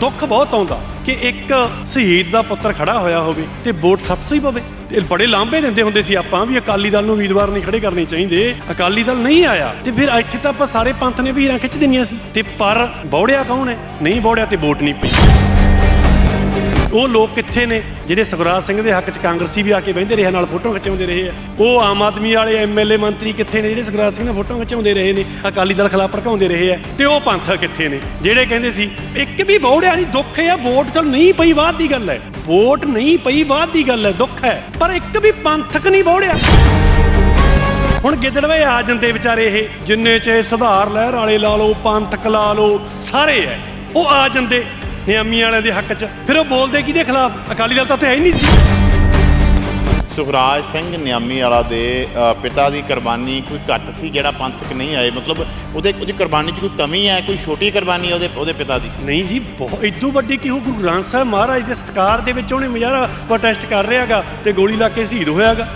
ਦੁੱਖ ਬਹੁਤ ਆਉਂਦਾ ਕਿ ਇੱਕ ਸ਼ਹੀਦ ਦਾ ਪੁੱਤਰ ਖੜਾ ਹੋਇਆ ਹੋਵੇ ਤੇ ਵੋਟ 700 ਹੀ ਪਵੇ। ਤੇ ਬੜੇ ਲਾਂਭੇ ਦਿੰਦੇ ਹੁੰਦੇ ਸੀ ਆਪਾਂ ਵੀ ਅਕਾਲੀ ਦਲ ਨੂੰ ਉਮੀਦਵਾਰ ਨਹੀਂ ਖੜੇ ਕਰਨੇ ਚਾਹੀਦੇ। ਅਕਾਲੀ ਦਲ ਨਹੀਂ ਆਇਆ ਤੇ ਫਿਰ ਇੱਥੇ ਤਾਂ ਆਪਾਂ ਸਾਰੇ ਪੰਥ ਨੇ ਵੀ ਹੀਰਾਂ ਖਿੱਚ ਦੇਣੀਆਂ ਸੀ। ਤੇ ਪਰ ਬੌੜਿਆ ਕੌਣ ਹੈ? ਨਹੀਂ ਬੌੜਿਆ ਤੇ ਵੋਟ ਨਹੀਂ ਪਈ। ਉਹ ਲੋਕ ਕਿੱਥੇ ਨੇ ਜਿਹੜੇ ਸੁਖਰਾਜ ਸਿੰਘ ਦੇ ਹੱਕ 'ਚ ਕਾਂਗਰਸੀ ਵੀ ਆ ਕੇ ਬਹਿੰਦੇ ਰਹੇ, ਨਾਲ ਫੋਟੋ ਖਿਚਾਉਂਦੇ ਰਹੇ ਆ। ਉਹ ਆਮ ਆਦਮੀ ਵਾਲੇ ਐਮਐਲਏ ਮੰਤਰੀ ਕਿੱਥੇ ਨੇ ਜਿਹੜੇ ਸੁਖਰਾਜ ਸਿੰਘ ਨਾਲ ਫੋਟੋ ਖਿਚਾਉਂਦੇ ਰਹੇ ਨੇ, ਅਕਾਲੀ ਦਲ ਖਿਲਾਫ ਭੜਕਾਉਂਦੇ ਰਹੇ ਆ। ਤੇ ਉਹ ਪੰਥਕ ਕਿੱਥੇ ਨੇ, ਜਿਹੜੇ ਕਹਿੰਦੇ ਸੀ, ਇੱਕ ਵੀ ਬੌੜਿਆ ਨਹੀਂ, ਦੁੱਖ ਹੈ ਵੋਟ ਚਲ ਨਹੀਂ ਪਈ ਬਾਅਦ ਦੀ ਗੱਲ ਹੈ। ਵੋਟ ਨਹੀਂ ਪਈ ਬਾਅਦ ਦੀ ਗੱਲ ਹੈ, ਦੁੱਖ ਹੈ, ਪਰ ਇੱਕ ਵੀ ਪੰਥਕ ਨਹੀਂ ਬੌੜਿਆ। ਹੁਣ ਗਿੱਦੜਵੇ ਆ ਜਾਂਦੇ ਵਿਚਾਰੇ ਇਹ, ਜਿੰਨੇ ਚ ਸੁਧਾਰ ਲਹਿਰ ਵਾਲੇ ਲਾ ਲਓ, ਪੰਥਕ ਲਾ ਲਓ, ਸਾਰੇ ਐ ਉਹ ਆ ਜਾਂਦੇ। ਨਿਆਮੀ ਵਾਲਿਆਂ ਦੇ ਹੱਕ 'ਚ। ਫਿਰ ਉਹ ਬੋਲਦੇ ਕਿਹਦੇ ਖਿਲਾਫ? ਅਕਾਲੀ ਦਲ ਤਾਂ ਉੱਥੇ ਹੈ ਹੀ ਨਹੀਂ ਸੀ। ਸੁਖਰਾਜ ਸਿੰਘ ਨਿਆਮੀ ਵਾਲਾ ਦੇ ਪਿਤਾ ਦੀ ਕੁਰਬਾਨੀ ਕੋਈ ਘੱਟ ਸੀ ਜਿਹੜਾ ਪੰਥਕ ਨਹੀਂ ਆਏ? ਮਤਲਬ ਉਹਦੇ ਉਹਦੀ ਕੁਰਬਾਨੀ 'ਚ ਕੋਈ ਕਮੀ ਹੈ? ਕੋਈ ਛੋਟੀ ਕੁਰਬਾਨੀ ਉਹਦੇ ਉਹਦੇ ਪਿਤਾ ਦੀ? ਨਹੀਂ ਜੀ ਬਹੁਤ ਇਦੋਂ ਵੱਡੀ ਕਿ ਉਹ ਗੁਰੂ ਗ੍ਰੰਥ ਸਾਹਿਬ ਮਹਾਰਾਜ ਦੇ ਸਤਕਾਰ ਦੇ ਵਿੱਚ ਉਹਨੇ ਮਜ਼ਾਰਾ ਪ੍ਰੋਟੈਸਟ ਕਰ ਰਿਹਾਗਾ ਤੇ ਗੋਲੀ ਲਾ ਕੇ ਸ਼ਹੀਦ ਹੋਇਆਗਾ।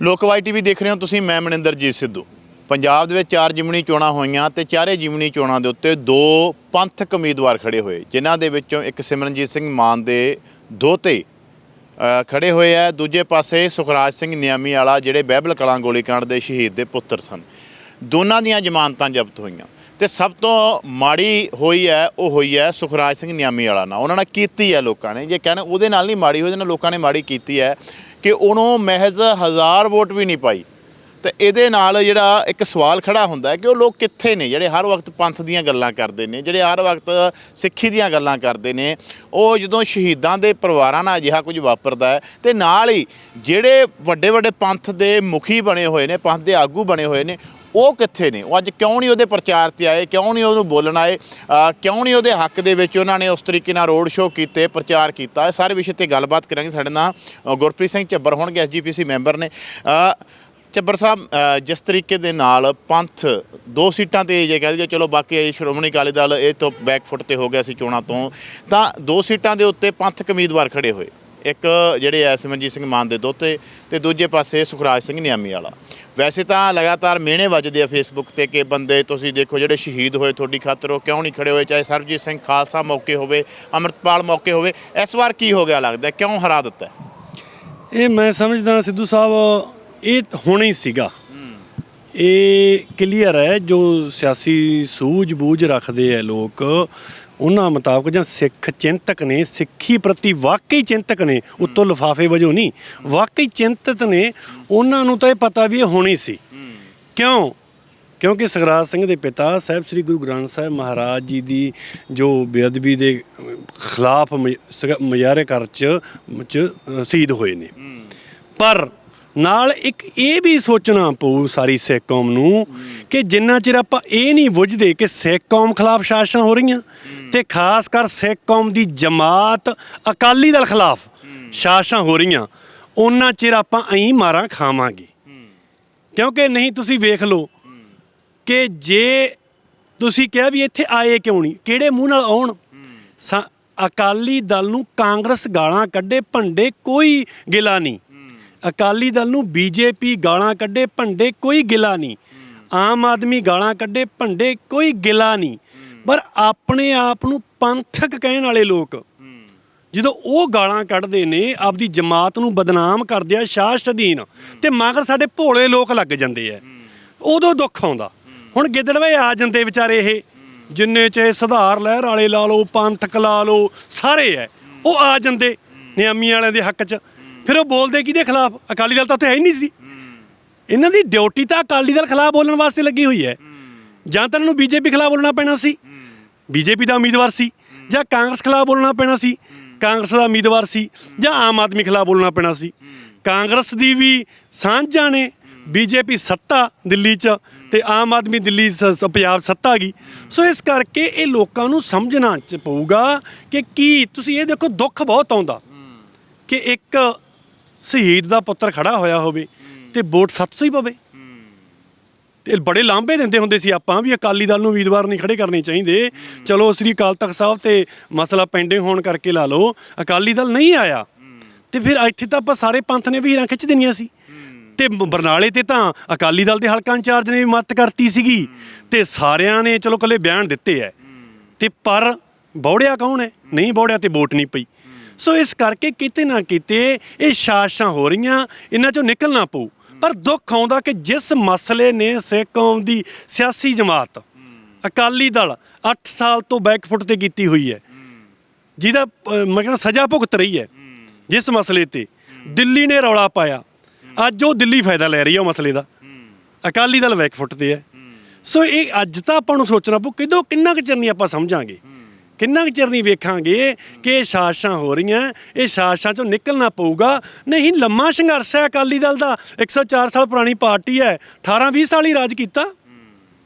ਲੋਕਵਾਈ ਟੀਵੀ ਦੇਖ ਰਹੇ ਹੋ ਤੁਸੀਂ ਮੈਂ ਮਨਿੰਦਰਜੀਤ ਸਿੱਧੂ। ਪੰਜਾਬ ਦੇ ਵਿੱਚ ਚਾਰ ਜਿਮਣੀ ਚੋਣਾਂ ਹੋਈਆਂ ਤੇ ਚਾਰੇ ਜਿਮਣੀ ਚੋਣਾਂ ਦੇ ਉੱਤੇ ਦੋ ਪੰਥਕ ਉਮੀਦਵਾਰ ਖੜੇ ਹੋਏ ਜਿਨ੍ਹਾਂ ਦੇ ਵਿੱਚੋਂ ਇੱਕ ਸਿਮਰਨਜੀਤ ਸਿੰਘ ਮਾਨ ਦੇ ਦੋਤੇ ਅ, ਖੜੇ ਹੋਏ ਆ। ਦੂਜੇ ਪਾਸੇ ਸੁਖਰਾਜ ਸਿੰਘ ਨਿਆਮੀ ਵਾਲਾ ਜਿਹੜੇ ਬਹਿਬਲ ਕਲਾਂ ਗੋਲੀकांड ਦੇ ਸ਼ਹੀਦ ਦੇ ਪੁੱਤਰ ਸਨ। ਦੋਨਾਂ ਦੀਆਂ ਜ਼ਮਾਨਤਾਂ ਜ਼ਬਤ ਹੋਈਆਂ ਤੇ ਸਭ ਤੋਂ ਮਾੜੀ ਹੋਈ ਹੈ ਉਹ ਹੋਈ ਹੈ ਸੁਖਰਾਜ ਸਿੰਘ ਨਿਆਮੀ ਵਾਲਾ ਨਾਲ। ਉਹਨਾਂ ਨਾਲ ਕੀਤੀ ਹੈ ਲੋਕਾਂ ਨੇ ਜੇ ਕਹਿਣ ਉਹਦੇ ਨਾਲ ਨਹੀਂ ਮਾੜੀ ਹੋਈ ਉਹਦੇ ਨਾਲ ਲੋਕਾਂ ਨੇ ਮਾੜੀ ਕੀਤੀ ਹੈ ਕਿ ਉਹਨੂੰ ਮਹਿਜ਼ ਹਜ਼ਾਰ ਵੋਟ ਵੀ ਨਹੀਂ ਪਾਈ। ਤੇ ਇਹਦੇ ਨਾਲ ਜਿਹੜਾ ਇੱਕ ਸਵਾਲ ਖੜਾ ਹੁੰਦਾ ਕਿ ਉਹ ਲੋਕ ਕਿੱਥੇ ਨੇ? ਜਿਹੜੇ ਹਰ ਵਕਤ ਪੰਥ ਦੀਆਂ ਗੱਲਾਂ ਕਰਦੇ ਨੇ, ਜਿਹੜੇ ਹਰ ਵਕਤ ਸਿੱਖੀ ਦੀਆਂ ਗੱਲਾਂ ਕਰਦੇ ਨੇ, ਉਹ ਜਦੋਂ ਸ਼ਹੀਦਾਂ ਦੇ ਪਰਿਵਾਰਾਂ ਨਾਲ ਅਜਿਹਾ ਕੁਝ ਵਾਪਰਦਾ ਹੈ ਤੇ ਨਾਲ ਹੀ ਜਿਹੜੇ ਵੱਡੇ ਵੱਡੇ ਪੰਥ ਦੇ ਮੁਖੀ ਬਣੇ ਹੋਏ ਨੇ, ਪੰਥ ਦੇ ਆਗੂ ਬਣੇ ਹੋਏ ਨੇ, ਉਹ ਕਿੱਥੇ ਨੇ? ਉਹ ਅੱਜ ਕਿਉਂ ਨਹੀਂ ਉਹਦੇ ਪ੍ਰਚਾਰ ਤੇ ਆਏ? ਕਿਉਂ ਨਹੀਂ ਉਹਨੂੰ ਬੋਲਣ ਆਏ? ਕਿਉਂ ਨਹੀਂ ਉਹਦੇ ਹੱਕ ਦੇ ਵਿੱਚ ਉਹਨਾਂ ਨੇ ਉਸ ਤਰੀਕੇ ਨਾਲ ਰੋਡ ਸ਼ੋਅ ਕੀਤੇ, ਪ੍ਰਚਾਰ ਕੀਤਾ? ਸਾਰੇ ਵਿਸ਼ੇ ਤੇ ਗੱਲਬਾਤ ਕਰਾਂਗੇ। ਸਾਡੇ ਨਾਲ ਗੁਰਪ੍ਰੀਤ ਸਿੰਘ ਝੱਬਰ ਹੋਣਗੇ ਐਸਜੀਪੀਸੀ ਮੈਂਬਰ ਨੇ। ਚੱਬਰ ਸਾਹਿਬ ਜਿਸ ਤਰੀਕੇ ਦੇ ਨਾਲ ਪੰਥ ਦੋ ਸੀਟਾਂ ਤੇ ਜੇ ਕਹਿ ਦਈਏ, ਚਲੋ ਬਾਕੀ ਇਹ ਸ਼੍ਰੋਮਣੀ ਅਕਾਲੀ ਦਲ ਇਹ ਤੋਂ ਬੈਕਫੁੱਟ ਤੇ ਹੋ ਗਿਆ ਸੀ ਚੋਣਾਂ ਤੋਂ, ਤਾਂ ਦੋ ਸੀਟਾਂ ਦੇ ਉੱਤੇ ਪੰਥਕ ਉਮੀਦਵਾਰ ਖੜੇ ਹੋਏ। ਇੱਕ ਜਿਹੜੇ ਐ ਸਿਮਰਨਜੀਤ ਸਿੰਘ ਮਾਨ ਦੇ ਦੋਤੇ ਤੇ ਦੂਜੇ ਪਾਸੇ ਸੁਖਰਾਜ ਸਿੰਘ ਨਿਆਮੀ ਵਾਲਾ। ਵੈਸੇ ਤਾਂ ਲਗਾਤਾਰ ਮਿਹਣੇ ਵੱਜਦੇ ਆ ਫੇਸਬੁੱਕ ਤੇ ਕਿ ਬੰਦੇ ਤੁਸੀਂ ਦੇਖੋ ਜਿਹੜੇ ਸ਼ਹੀਦ ਹੋਏ ਤੁਹਾਡੀ ਖਾਤਰ, ਉਹ ਕਿਉਂ ਨਹੀਂ ਖੜੇ ਹੋਏ? ਚਾਹੇ ਸਰਬਜੀਤ ਸਿੰਘ ਖਾਲਸਾ ਮੌਕੇ ਹੋਵੇ, ਅੰਮ੍ਰਿਤਪਾਲ ਮੌਕੇ ਹੋਵੇ, ਇਸ ਵਾਰ ਕੀ ਹੋ ਗਿਆ ਲੱਗਦਾ? ਕਿਉਂ ਹਰਾ ਦਿੱਤਾ? ਇਹ ਮੈਂ ਸਮਝਦਾ ਸਿੱਧੂ ਸਾਹਿਬ ਇਹ ਹੋਣਾ ਹੀ ਸੀਗਾ। ਇਹ ਕਲੀਅਰ ਹੈ, ਜੋ ਸਿਆਸੀ ਸੂਝ-ਬੂਝ ਰੱਖਦੇ ਆ ਲੋਕ, ਉਹਨਾਂ ਮੁਤਾਬਕ ਜਾਂ ਸਿੱਖ ਚਿੰਤਕ ਨੇ, ਸਿੱਖੀ ਪ੍ਰਤੀ ਵਾਕਈ ਚਿੰਤਕ ਨੇ, ਉੱਤੋਂ ਲਿਫਾਫੇ ਵਜੋਂ ਨਹੀਂ, ਵਾਕਈ ਚਿੰਤਤ ਨੇ, ਉਹਨਾਂ ਨੂੰ ਤਾਂ ਇਹ ਪਤਾ ਵੀ ਇਹ ਹੋਣੀ ਸੀ। ਕਿਉਂ? ਕਿਉਂਕਿ ਸਗਰਾਜ ਸਿੰਘ ਦੇ ਪਿਤਾ ਸਾਹਿਬ ਸ੍ਰੀ ਗੁਰੂ ਗ੍ਰੰਥ ਸਾਹਿਬ ਮਹਾਰਾਜ ਜੀ ਦੀ ਜੋ ਬੇਅਦਬੀ ਦੇ ਖਿਲਾਫ ਮੁਜ਼ਾਹਰੇ ਕਰ ਚ ਸ਼ਹੀਦ ਹੋਏ ਨੇ। ਪਰ ਨਾਲ ਇੱਕ ਇਹ ਵੀ ਸੋਚਣਾ ਪਊ ਸਾਰੀ ਸਿੱਖ ਕੌਮ ਨੂੰ ਕਿ ਜਿੰਨਾ ਚਿਰ ਆਪਾਂ ਇਹ ਨਹੀਂ ਬੁੱਝਦੇ ਕਿ ਸਿੱਖ ਕੌਮ ਖਿਲਾਫ ਸ਼ਾਸਨਾਂ ਹੋ ਰਹੀਆਂ ਤੇ ਖਾਸ ਕਰ ਸਿੱਖ ਕੌਮ ਦੀ ਜਮਾਤ ਅਕਾਲੀ ਦਲ ਖਿਲਾਫ ਸ਼ਾਸਨਾਂ ਹੋ ਰਹੀਆਂ ਉਹਨਾਂ ਚਿਰ ਆਪਾਂ ਐਂ ਮਾਰਾਂ ਖਾਵਾਂਗੇ। ਕਿਉਂਕਿ ਨਹੀਂ ਤੁਸੀਂ ਵੇਖ ਲਓ ਕਿ ਜੇ ਤੁਸੀਂ ਕਿਹਾ ਵੀ ਇੱਥੇ ਆਏ ਕਿਉਂ ਨਹੀਂ ਕਿਹੜੇ ਮੂੰਹ ਨਾਲ ਆਉਣ? ਅਕਾਲੀ ਦਲ ਨੂੰ ਕਾਂਗਰਸ ਗਾਲਾਂ ਕੱਢੇ ਭੰਡੇ ਕੋਈ ਗਿਲਾ ਨਹੀਂ। ਅਕਾਲੀ ਦਲ ਨੂੰ ਬੀਜੇਪੀ ਗਾਲਾਂ ਕੱਢੇ, ਭੰਡੇ ਕੋਈ ਗਿਲਾ ਨਹੀਂ। ਆਮ ਆਦਮੀ ਗਾਲਾਂ ਕੱਢੇ, ਭੰਡੇ ਕੋਈ ਗਿਲਾ ਨਹੀਂ। ਪਰ ਆਪਣੇ ਆਪ ਨੂੰ ਪੰਥਕ ਕਹਿਣ ਵਾਲੇ ਲੋਕ, ਜਦੋਂ ਉਹ ਗਾਲਾਂ ਕੱਢਦੇ ਨੇ, ਆਪਦੀ ਜਮਾਤ ਨੂੰ ਬਦਨਾਮ ਕਰਦੇ ਆ ਸ਼ਾਸਤ ਅਧੀਨ ਤੇ ਮਗਰ ਸਾਡੇ ਭੋਲੇ ਲੋਕ ਲੱਗ ਜਾਂਦੇ ਆ। ਉਦੋਂ ਦੁੱਖ ਆਉਂਦਾ। ਹੁਣ ਗਿੱਦੜਵੇ ਆ ਜਾਂਦੇ ਵਿਚਾਰੇ ਇਹ। ਜਿੰਨੇ ਚ ਇਹ ਸੁਧਾਰ ਲਹਿਰ ਵਾਲੇ ਲਾ ਲਓ, ਪੰਥਕ ਲਾ ਲਓ, ਸਾਰੇ ਐ ਉਹ ਆ ਜਾਂਦੇ ਨਿਆਮੀ ਵਾਲਿਆਂ ਦੇ ਹੱਕ 'ਚ। ਫਿਰ ਉਹ ਬੋਲਦੇ ਕਿਹਦੇ ਖਿਲਾਫ? ਅਕਾਲੀ ਦਲ ਤਾਂ ਉੱਥੇ ਹੈ ਹੀ ਨਹੀਂ ਸੀ। ਇਹਨਾਂ ਦੀ ਡਿਊਟੀ ਤਾਂ ਅਕਾਲੀ ਦਲ ਖਿਲਾਫ ਬੋਲਣ ਵਾਸਤੇ ਲੱਗੀ ਹੋਈ ਹੈ। ਜਾਂ ਤਾਂ ਇਹਨਾਂ ਨੂੰ ਬੀਜੇਪੀ ਖਿਲਾਫ ਬੋਲਣਾ ਪੈਣਾ ਸੀ। ਬੀਜੇਪੀ ਦਾ ਉਮੀਦਵਾਰ ਸੀ ਜਾਂ ਕਾਂਗਰਸ ਖਿਲਾਫ ਬੋਲਣਾ ਪੈਣਾ ਸੀ। ਕਾਂਗਰਸ ਦਾ ਉਮੀਦਵਾਰ ਸੀ ਜਾਂ ਆਮ ਆਦਮੀ ਖਿਲਾਫ ਬੋਲਣਾ ਪੈਣਾ ਸੀ। ਕਾਂਗਰਸ ਦੀ ਵੀ ਸਾਂਝਾਂ ਨੇ ਬੀਜੇਪੀ ਸੱਤਾ ਦਿੱਲੀ 'ਚ ਤੇ ਆਮ ਆਦਮੀ ਦਿੱਲੀ ਸ- ਸ- ਪੰਜਾਬ ਸੱਤਾ ਗਈ। ਸੋ ਇਸ ਕਰਕੇ ਇਹ ਲੋਕਾਂ ਨੂੰ ਸਮਝਣਾ ਚ ਪਊਗਾ ਕਿ ਕੀ, ਤੁਸੀਂ ਇਹ ਦੇਖੋ ਦੁੱਖ ਬਹੁਤ ਆਉਂਦਾ ਕਿ ਇੱਕ ਸ਼ਹੀਦ ਦਾ ਪੁੱਤਰ ਖੜਾ ਹੋਇਆ ਹੋਵੇ ਤੇ ਵੋਟ 700 ਹੀ ਪਵੇ। ਤੇ ਬੜੇ ਲਾਂਭੇ ਦਿੰਦੇ ਹੁੰਦੇ ਸੀ ਆਪਾਂ ਵੀ ਅਕਾਲੀ ਦਲ ਨੂੰ ਉਮੀਦਵਾਰ ਨਹੀਂ ਖੜੇ ਕਰਨੇ ਚਾਹੀਦੇ। ਚਲੋ ਸ੍ਰੀ ਅਕਾਲ ਤਖਤ ਸਾਹਿਬ ਤੇ ਮਸਲਾ ਪੈਂਡਿੰਗ ਹੋਣ ਕਰਕੇ ਲਾ ਲਓ ਅਕਾਲੀ ਦਲ ਨਹੀਂ ਆਇਆ। ਤੇ ਫਿਰ ਇੱਥੇ ਤਾਂ ਆਪਾਂ ਸਾਰੇ ਪੰਥ ਨੇ ਵੀ ਹੀਰਾਂ ਖਿੱਚ ਦੇਣੀਆਂ ਸੀ। ਤੇ ਬਰਨਾਲੇ ਤੇ ਤਾਂ ਅਕਾਲੀ ਦਲ ਦੇ ਹਲਕਾ ਇੰਚਾਰਜ ਨੇ ਵੀ ਮਦਦ ਕਰਤੀ ਸੀਗੀ। ਤੇ ਸਾਰਿਆਂ ਨੇ ਚਲੋ ਕੱਲੇ ਬਿਆਨ ਦਿੱਤੇ ਐ। ਤੇ ਪਰ ਬੌੜਿਆ ਕੌਣ ਹੈ ਨਹੀਂ ਬੌੜਿਆ ਤੇ ਵੋਟ ਨਹੀਂ ਪਈ। ਸੋ ਇਸ ਕਰਕੇ ਕਿਤੇ ਨਾ ਕਿਤੇ ਇਹ ਸ਼ਾਸ਼ਾਂ ਹੋ ਰਹੀਆਂ ਇਹਨਾਂ ਚੋਂ ਨਿਕਲਣਾ ਪਊ। ਪਰ ਦੁੱਖ ਆਉਂਦਾ ਕਿ ਜਿਸ ਮਸਲੇ ਨੇ ਸਿੱਖ ਕੌਮ ਦੀ ਸਿਆਸੀ ਜਮਾਤ ਅਕਾਲੀ ਦਲ 8 ਸਾਲ ਤੋਂ ਬੈਕਫੁੱਟ ਤੇ ਕੀਤੀ ਹੋਈ ਹੈ। ਜਿਹਦਾ ਅਹ, ਮੈਂ ਕਹਿੰਦਾ ਸਜ਼ਾ ਭੁਗਤ ਰਹੀ ਹੈ ਜਿਸ ਮਸਲੇ ਤੇ। ਦਿੱਲੀ ਨੇ ਰੌਲਾ ਪਾਇਆ। ਅੱਜ ਉਹ ਦਿੱਲੀ ਫਾਇਦਾ ਲੈ ਰਹੀ ਹੈ ਉਹ ਮਸਲੇ ਦਾ। ਅਕਾਲੀ ਦਲ ਬੈਕਫੁੱਟ ਤੇ ਹੈ। ਸੋ ਇਹ ਅੱਜ ਤਾਂ ਆਪਾਂ ਨੂੰ ਸੋਚਣਾ ਪਊ ਕਿਦੋਂ ਕਿੰਨਾ ਕੁ ਚਿਰ ਨਹੀਂ ਆਪਾਂ ਸਮਝਾਂਗੇ। ਕਿੰਨਾ ਕੁ ਚਿਰ ਨਹੀਂ ਵੇਖਾਂਗੇ ਕਿ ਇਹ ਸਾਜ਼ਿਸ਼ਾਂ ਹੋ ਰਹੀਆਂ, ਇਹ ਸਾਜ਼ਿਸ਼ਾਂ ਚੋਂ ਨਿਕਲਣਾ ਪਊਗਾ। ਨਹੀਂ, ਲੰਮਾ ਸੰਘਰਸ਼ ਹੈ ਅਕਾਲੀ ਦਲ ਦਾ। 104 ਸਾਲ ਪੁਰਾਣੀ ਪਾਰਟੀ ਹੈ। 18 20 ਸਾਲ ਹੀ ਰਾਜ ਕੀਤਾ।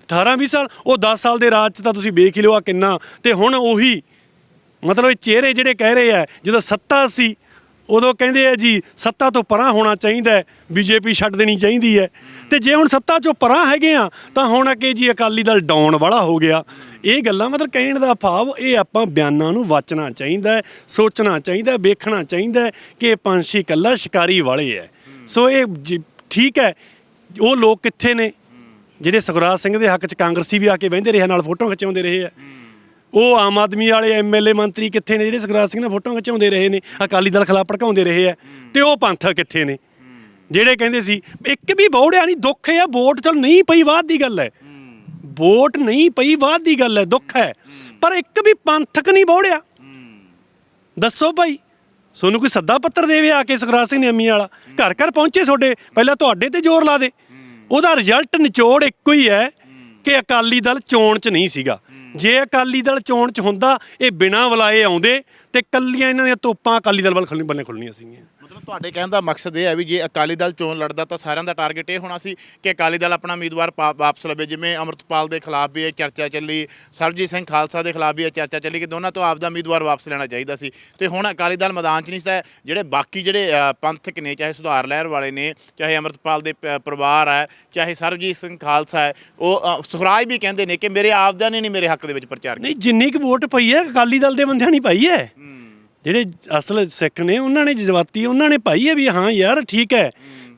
18 20 ਸਾਲ, ਉਹ 10 ਸਾਲ ਦੇ ਰਾਜ ਚ ਤਾਂ ਤੁਸੀਂ ਵੇਖ ਹੀ ਲਿਓ ਆ ਕਿੰਨਾ। ਤੇ ਹੁਣ ਉਹੀ, ਮਤਲਬ ਇਹ ਚਿਹਰੇ ਜਿਹੜੇ ਕਹਿ ਰਹੇ ਆ, ਜਦੋਂ ਸੱਤਾ ਸੀ, ਉਦੋਂ ਕਹਿੰਦੇ ਆ ਜੀ, ਸੱਤਾ ਤੋਂ ਪਰਾਂ ਹੋਣਾ ਚਾਹੀਦਾ ਹੈ, ਬੀਜੇਪੀ ਛੱਡ ਦੇਣੀ ਚਾਹੀਦੀ ਹੈ। ਤੇ ਜੇ ਹੁਣ ਸੱਤਾ ਚੋਂ ਪਰਾਂ ਹੈਗੇ ਆ, ਤਾਂ ਹੁਣ ਅੱਗੇ ਜੀ ਅਕਾਲੀ ਦਲ ਡਾਉਣ ਵਾਲਾ ਹੋ ਗਿਆ। ਇਹ ਗੱਲਾਂ ਮਤਲਬ ਕਹਿਣ ਦਾ ਭਾਵ ਇਹ ਆਪਾਂ ਬਿਆਨਾਂ ਨੂੰ ਵਾਚਣਾ ਚਾਹੀਦਾ ਸੋਚਣਾ ਚਾਹੀਦਾ ਵੇਖਣਾ ਚਾਹੀਦਾ ਕਿ ਇਹ ਪੰਛੀ ਇਕੱਲਾ ਸ਼ਿਕਾਰੀ ਵਾਲੇ ਹੈ। ਸੋ ਇਹ ਜ, ਠੀਕ ਹੈ, ਉਹ ਲੋਕ ਕਿੱਥੇ ਨੇ? ਜਿਹੜੇ ਸੁਖਰਾਜ ਸਿੰਘ ਦੇ ਹੱਕ 'ਚ ਕਾਂਗਰਸੀ ਵੀ ਆ ਕੇ ਬਹਿੰਦੇ ਰਹੇ, ਨਾਲ ਫੋਟੋ ਖਿਚਾਉਂਦੇ ਰਹੇ ਆ। ਉਹ ਆਮ ਆਦਮੀ ਵਾਲੇ ਐਮਐਲਏ ਮੰਤਰੀ ਕਿੱਥੇ ਨੇ, ਜਿਹੜੇ ਸੁਖਰਾਜ ਸਿੰਘ ਨਾਲ ਫੋਟੋ ਖਿਚਾਉਂਦੇ ਰਹੇ ਨੇ, ਅਕਾਲੀ ਦਲ ਖਿਲਾਫ ਭੜਕਾਉਂਦੇ ਰਹੇ ਆ। ਤੇ ਉਹ ਪੰਥਕ ਕਿੱਥੇ ਨੇ? ਜਿਹੜੇ ਕਹਿੰਦੇ ਸੀ, ਇੱਕ ਵੀ ਬੌੜਿਆ ਨਹੀਂ ਦੁੱਖ ਹੈ ਵੋਟ ਚਲ ਨਹੀਂ ਪਈ, ਬਾਅਦ ਦੀ ਗੱਲ ਹੈ। ਵੋਟ ਨਹੀਂ ਪਈ ਬਾਅਦ ਦੀ ਗੱਲ ਹੈ ਦੁੱਖ ਹੈ। ਪਰ ਇੱਕ ਵੀ ਪੰਥਕ ਨਹੀਂ ਬੌੜਿਆ। ਦੱਸੋ ਭਾਈ ਸੋਨੂੰ ਕੋਈ ਸੱਦਾ ਪੱਤਰ ਦੇਵੇ ਆ ਕੇ ਸੁਖਰਾਜ ਸਿੰਘ ਨੇ ਅੰਮੀ ਵਾਲਾ ਘਰ ਘਰ ਪਹੁੰਚੇ ਤੁਹਾਡੇ ਪਹਿਲਾਂ ਤੁਹਾਡੇ ਤੇ ਜ਼ੋਰ ਲਾ ਦੇ। ਉਹਦਾ ਰਿਜ਼ਲਟ ਨਿਚੋੜ ਇੱਕੋ ਹੀ ਹੈ ਕਿ ਅਕਾਲੀ ਦਲ ਚੋਣ 'ਚ ਨਹੀਂ ਸੀਗਾ। ਜੇ ਅਕਾਲੀ ਦਲ ਚੋਣ 'ਚ ਹੁੰਦਾ ਇਹ ਬਿਨਾਂ ਵਲਾਏ ਆਉਂਦੇ ਤੇ ਕੱਲੀਆਂ ਇਹਨਾਂ ਦੀਆਂ ਤੋਪਾਂ ਅਕਾਲੀ ਦਲ ਵੱਲ ਖੁੱਲ੍ਹ ਬੰਨੇ ਖੁੱਲਣੀਆਂ ਸੀਗੀਆਂ। ਮਤਲਬ ਤੁਹਾਡੇ ਕਹਿਣ ਦਾ ਮਕਸਦ ਇਹ ਹੈ ਵੀ ਜੇ ਅਕਾਲੀ ਦਲ ਚੋਣ ਲੜਦਾ ਤਾਂ ਸਾਰਿਆਂ ਦਾ ਟਾਰਗੇਟ ਇਹ ਹੋਣਾ ਸੀ ਕਿ ਅਕਾਲੀ ਦਲ ਆਪਣਾ ਉਮੀਦਵਾਰ ਪਾ- ਵਾਪਸ ਲਵੇ। ਜਿਵੇਂ ਅਮਰਤਪਾਲ ਦੇ ਖਿਲਾਫ ਵੀ ਇਹ ਚਰਚਾ ਚੱਲੀ ਸਰਬਜੀਤ ਸਿੰਘ ਖਾਲਸਾ ਦੇ ਖਿਲਾਫ ਵੀ ਇਹ ਚਰਚਾ ਚੱਲੀ ਕਿ ਦੋਨਾਂ ਤੋਂ ਆਪਦਾ ਉਮੀਦਵਾਰ ਵਾਪਸ ਲੈਣਾ ਚਾਹੀਦਾ ਸੀ। ਤੇ ਹੁਣ ਅਕਾਲੀ ਦਲ ਮੈਦਾਨ 'ਚ ਨਹੀਂ ਸੀ ਜਿਹੜੇ ਬਾਕੀ ਜਿਹੜੇ ਅ, ਪੰਥਕ ਨੇ ਚਾਹੇ ਸੁਧਾਰ ਲਹਿਰ ਵਾਲੇ ਨੇ ਚਾਹੇ ਅਮਰਤਪਾਲ ਦੇ ਪ- ਪਰਿਵਾਰ ਹੈ ਚਾਹੇ ਸਰਬਜੀਤ ਸਿੰਘ ਖਾਲਸਾ ਹੈ ਉਹ ਅ, ਸੁਖਰਾਜ ਵੀ ਕਹਿੰਦੇ ਨੇ ਕਿ ਮੇਰੇ ਆਪਦਾ ਨੇ ਨਹੀਂ ਮੇਰੇ ਹੱਕ ਦੇ ਵਿੱਚ ਪ੍ਰਚਾਰ ਕੀਤਾ ਨਹੀਂ ਜਿੰਨੀ ਕੁ ਵੋਟ ਪਈ ਹੈ ਅਕਾਲੀ ਦਲ ਦੇ ਬੰਦਿਆਂ ਨਹੀਂ ਪਾਈ ਹੈ। ਜਿਹੜੇ ਅਸਲ ਸਿੱਖ ਨੇ, ਉਹਨਾਂ ਨੇ ਜਜ਼ਬਾਤੀ, ਉਹਨਾਂ ਨੇ ਪਾਈ ਹੈ ਵੀ ਹਾਂ ਯਾਰ ਠੀਕ ਹੈ।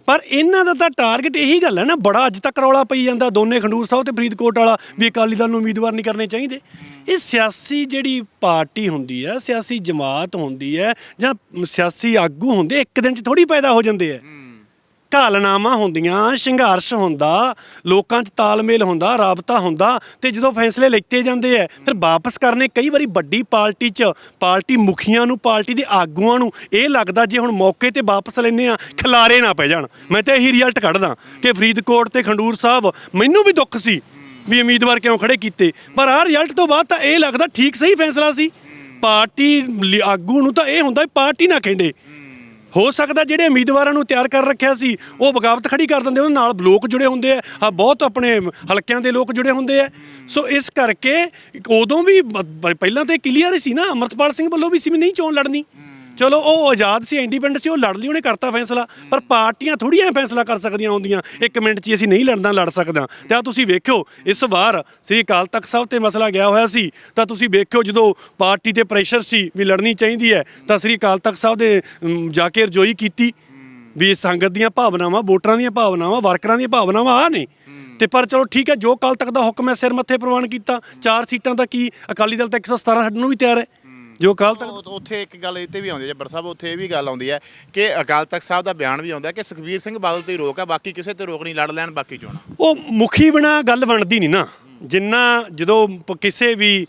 ਪਰ ਇਹਨਾਂ ਦਾ ਤਾਂ ਟਾਰਗੇਟ ਇਹੀ ਗੱਲ ਹੈ ਨਾ, ਬੜਾ ਅੱਜ ਤੱਕ ਰੌਲਾ ਪਈ ਜਾਂਦਾ ਦੋਨੇ ਖੰਡੂਰ ਸਾਹਿਬ ਤੇ ਫਰੀਦਕੋਟ ਵਾਲਾ ਵੀ ਅਕਾਲੀ ਦਲ ਨੂੰ ਉਮੀਦਵਾਰ ਨਹੀਂ ਕਰਨੇ ਚਾਹੀਦੇ। ਇਹ ਸਿਆਸੀ ਜਿਹੜੀ ਪਾਰਟੀ ਹੁੰਦੀ ਹੈ, ਸਿਆਸੀ ਜਮਾਤ ਹੁੰਦੀ ਹੈ ਜਾਂ ਸਿਆਸੀ ਆਗੂ ਹੁੰਦੇ, ਇੱਕ ਦਿਨ 'ਚ ਥੋੜੀ ਪੈਦਾ ਹੋ ਜਾਂਦੇ ਆ ਘਾਲਨਾਵਾਂ ਹੁੰਦੀਆਂ, ਸੰਘਰਸ਼ ਹੁੰਦਾ, ਲੋਕਾਂ 'ਚ ਤਾਲਮੇਲ ਹੁੰਦਾ, ਰਾਬਤਾ ਹੁੰਦਾ ਤੇ ਜਦੋਂ ਫੈਸਲੇ ਲਿੱਤੇ ਜਾਂਦੇ ਆ ਫਿਰ ਵਾਪਸ ਕਰਨੇ ਕਈ ਵਾਰੀ ਵੱਡੀ ਪਾਰਟੀ 'ਚ, ਪਾਰਟੀ ਮੁਖੀਆਂ ਨੂੰ, ਪਾਰਟੀ ਦੇ ਆਗੂਆਂ ਨੂੰ ਇਹ ਲੱਗਦਾ ਜੇ ਹੁਣ ਮੌਕੇ ਤੇ ਵਾਪਸ ਲੈਨੇ ਆ, ਖਿਲਾਰੇ ਨਾ ਪੈ ਜਾਣ। ਮੈਂ ਤਾਂ ਇਹੀ ਰਿਜ਼ਲਟ ਕੱਢਦਾ ਕਿ ਫਰੀਦਕੋਟ ਤੇ ਖੰਡੂਰ ਸਾਹਿਬ ਮੈਨੂੰ ਵੀ ਦੁੱਖ ਸੀ ਵੀ ਉਮੀਦਵਾਰ ਕਿਉਂ ਖੜੇ ਕੀਤੇ, ਪਰ ਆਹ ਰਿਜ਼ਲਟ ਤੋਂ ਬਾਅਦ ਤਾਂ ਇਹ ਲੱਗਦਾ ਠੀਕ ਸਹੀ ਫੈਸਲਾ ਸੀ। ਪਾਰਟੀ ਆਗੂ ਨੂੰ ਤਾਂ ਇਹ ਹੁੰਦਾ ਵੀ ਪਾਰਟੀ ਨਾ ਖੇਡੇ। ਹੋ ਸਕਦਾ ਜਿਹੜੇ ਉਮੀਦਵਾਰਾਂ ਨੂੰ ਤਿਆਰ ਕਰ ਰੱਖਿਆ ਸੀ, ਉਹ ਬਗਾਵਤ ਖੜੀ ਕਰ ਦਿੰਦੇ ਉਹਨਾਂ ਨਾਲ ਲੋਕ ਜੁੜੇ ਹੁੰਦੇ ਆ ਆ ਬਹੁਤ ਆਪਣੇ ਹਲਕਿਆਂ ਦੇ ਲੋਕ ਜੁੜੇ ਹੁੰਦੇ ਆ। ਸੋ ਇਸ ਕਰਕੇ ਉਦੋਂ ਵੀ ਬ- ਬ- ਪਹਿਲਾਂ ਤੇ ਕਲੀਅਰ ਸੀ ਨਾ, ਅਮਰਤਪਾਲ ਸਿੰਘ ਵੱਲੋਂ ਵੀ ਸੀ ਵੀ ਨਹੀਂ ਚੋਣ ਲੜਨੀ। ਚਲੋ ਉਹ ਆਜ਼ਾਦ ਸੀ ਇੰਡੀਪੈਂਡੈਂਟ ਸੀ ਉਹ ਲੜ ਲਈ ਉਹਨੇ ਕਰਤਾ ਫੈਸਲਾ। ਪਰ ਪਾਰਟੀਆਂ ਥੋੜੀਆਂ ਫੈਸਲਾ ਕਰ ਸਕਦੀਆਂ ਹੁੰਦੀਆਂ। ਇੱਕ ਮਿੰਟ 'ਚ ਹੀ ਅਸੀਂ ਨਹੀਂ ਲੜਨਾ ਲੜ ਸਕਦਾ। ਤੇ ਆ ਤੁਸੀਂ ਵੇਖਿਓ ਇਸ ਵਾਰ ਸ੍ਰੀ ਅਕਾਲ ਤਖਤ ਸਾਹਿਬ ਤੇ ਮਸਲਾ ਗਿਆ ਹੋਇਆ ਸੀ ਤਾਂ ਤੁਸੀਂ ਵੇਖਿਓ ਜਦੋਂ ਪਾਰਟੀ ਤੇ ਪ੍ਰੈਸ਼ਰ ਸੀ ਵੀ ਲੜਨੀ ਚਾਹੀਦੀ ਹੈ ਤਾਂ ਸ੍ਰੀ ਅਕਾਲ ਤਖਤ ਸਾਹਿਬ ਦੇ ਅਮ, ਜਾ ਕੇ ਰਜੋਈ ਕੀਤੀ ਵੀ ਸੰਗਤ ਦੀਆਂ ਭਾਵਨਾਵਾਂ ਵੋਟਰਾਂ ਦੀਆਂ ਭਾਵਨਾਵਾਂ ਵਰਕਰਾਂ ਦੀਆਂ ਭਾਵਨਾਵਾਂ ਆ ਨੇ। ਤੇ ਪਰ ਚਲੋ ਠੀਕ ਹੈ ਜੋ ਕੱਲ ਤੱਕ ਦਾ ਹੁਕਮ ਹੈ ਸਿਰ ਮੱਥੇ ਪ੍ਰਵਾਨ ਕੀਤਾ। ਚਾਰ ਸੀਟਾਂ ਦਾ ਕੀ? ਅਕਾਲੀ ਦਲ ਤਾਂ 117 ਛੱਡਣ ਨੂੰ ਵੀ ਤਿਆਰ ਹੈ। ਜੋ ਕੱਲ ਤੱਕ ਉਹ- ਉੱਥੇ ਇੱਕ ਗੱਲ ਇਹ ਤੇ ਵੀ ਆਉਂਦੀ ਹੈ ਜੱਬਰ ਸਾਹਿਬ ਉੱਥੇ ਇਹ ਵੀ ਗੱਲ ਆਉਂਦੀ ਹੈ ਕਿ ਅਕਾਲ ਤਖਤ ਸਾਹਿਬ ਦਾ ਬਿਆਨ ਵੀ ਆਉਂਦਾ ਹੈ ਕਿ ਸੁਖਬੀਰ ਸਿੰਘ ਬਾਦਲ ਤੇ ਹੀ ਰੋਕ ਹੈ ਬਾਕੀ ਕਿਸੇ ਤੇ ਰੋਕ ਨਹੀਂ ਲੜ ਲੈਣ ਬਾਕੀ ਚੋਣਾਂ। ਉਹ ਮੁਖੀ ਬਿਨਾ ਗੱਲ ਬਣਦੀ ਨਹੀਂ ਨਾ। ਜਿੰਨਾ ਜਦੋਂ ਪ- ਕਿਸੇ ਵੀ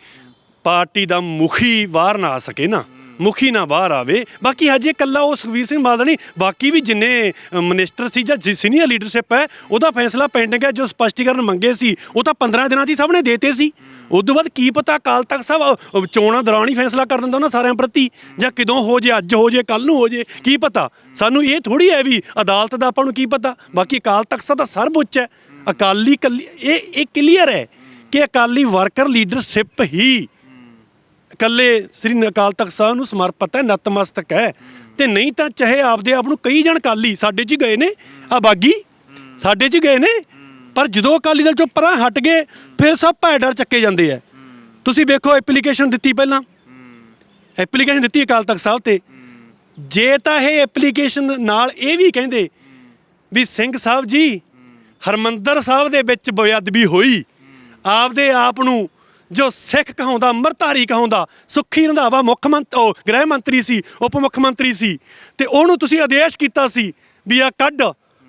ਪਾਰਟੀ ਦਾ ਮੁਖੀ ਬਾਹਰ ਨਾ ਆ ਸਕੇ ਨਾ। ਮੁਖੀ ਨਾ ਬਾਹਰ ਆਵੇ। ਬਾਕੀ ਹਜੇ ਕੱਲਾ ਉਹ ਸੁਖਵੀਰ ਸਿੰਘ ਬਾਦਲ ਨਹੀਂ ਬਾਕੀ ਵੀ ਜਿੰਨੇ ਮਿਨਿਸਟਰ ਸੀ ਜਾਂ ਸੀਨੀਅਰ ਲੀਡਰਸ਼ਿਪ ਹੈ ਉਹਦਾ ਫੈਸਲਾ ਪੈਂਡਿੰਗ ਹੈ ਜੋ ਸਪਸ਼ਟੀਕਰਨ ਮੰਗੇ ਸੀ ਉਹ ਤਾਂ 15 ਦਿਨਾਂ 'ਚ ਹੀ ਸਭ ਨੇ ਦੇਤੇ ਸੀ। ਉਸ ਤੋਂ ਬਾਅਦ ਕੀ ਪਤਾ ਕਾਲ ਤੱਕ ਸਭ ਚੋਣਾਂ ਦੌਰਾਨ ਹੀ ਫੈਸਲਾ ਕਰ ਦਿੰਦਾ ਉਹਨਾਂ ਸਾਰਿਆਂ ਪ੍ਰਤੀ ਜਾਂ ਕਦੋਂ ਹੋ ਜੇ ਅੱਜ ਹੋ ਜੇ ਕੱਲ ਨੂੰ ਹੋ ਜੇ ਕੀ ਪਤਾ? ਸਾਨੂੰ ਇਹ ਥੋੜੀ ਹੈ ਵੀ ਅਦਾਲਤ ਦਾ ਆਪਾਂ ਨੂੰ ਕੀ ਪਤਾ? ਬਾਕੀ ਅਕਾਲ ਤਖਤ ਦਾ ਸਰਵਉੱਚ ਹੈ। ਅਕਾਲੀ ਕੱਲੀ- ਇਹ ਇਹ ਕਲੀਅਰ ਹੈ ਕਿ ਅਕਾਲੀ ਵਰਕਰ ਲੀਡਰਸ਼ਿਪ ਹੀ ਇਕੱਲੇ ਸ੍ਰੀ ਅਕਾਲ ਤਖਤ ਸਾਹਿਬ ਨੂੰ ਸਮਰਪਿਤ ਹੈ, ਨਤਮਸਤਕ ਹੈ। ਤੇ ਨਹੀਂ ਤਾਂ ਚਾਹੇ ਆਪਦੇ ਆਪ ਨੂੰ ਕਈ ਜਣ ਕਾਲੀ ਸਾਡੇ 'ਚ ਹੀ ਗਏ ਨੇ ਆ ਬਾਗੀ, ਸਾਡੇ 'ਚ ਗਏ ਨੇ। ਪਰ ਜਦੋਂ ਅਕਾਲੀ ਦਲ ਚੋਂ ਪਰਾਂ ਹਟ ਗਏ, ਫਿਰ ਸਭ ਭੈਡਰ ਚੱਕੇ ਜਾਂਦੇ ਆ। ਤੁਸੀਂ ਵੇਖੋ ਐਪਲੀਕੇਸ਼ਨ ਦਿੱਤੀ ਪਹਿਲਾਂ। ਐਪਲੀਕੇਸ਼ਨ ਦਿੱਤੀ ਅਕਾਲ ਤਖਤ ਸਾਹਿਬ ਤੇ। ਜੇ ਤਾਂ ਇਹ ਐਪਲੀਕੇਸ਼ਨ ਨਾਲ ਇਹ ਵੀ ਕਹਿੰਦੇ ਵੀ ਸਿੰਘ ਸਾਹਿਬ ਜੀ, ਹਰਮੰਦਰ ਸਾਹਿਬ ਦੇ ਵਿੱਚ ਬੇਅਦਬੀ ਹੋਈ। ਆਪਦੇ ਆਪ ਨੂੰ ਜੋ ਸਿੱਖ ਕਹਾਉਂਦਾ ਅੰਮ੍ਰਿਤਧਾਰੀ ਕਹਾਉਂਦਾ, ਸੁੱਖੀ ਰੰਧਾਵਾ ਮੁੱਖ ਮੰਤਰੀ ਉਹ ਗ੍ਰਹਿ ਮੰਤਰੀ ਸੀ, ਉਪ ਮੁੱਖ ਮੰਤਰੀ ਸੀ ਤੇ ਉਹਨੂੰ ਤੁਸੀਂ ਆਦੇਸ਼ ਕੀਤਾ ਸੀ ਵੀ ਆ ਕੱਢ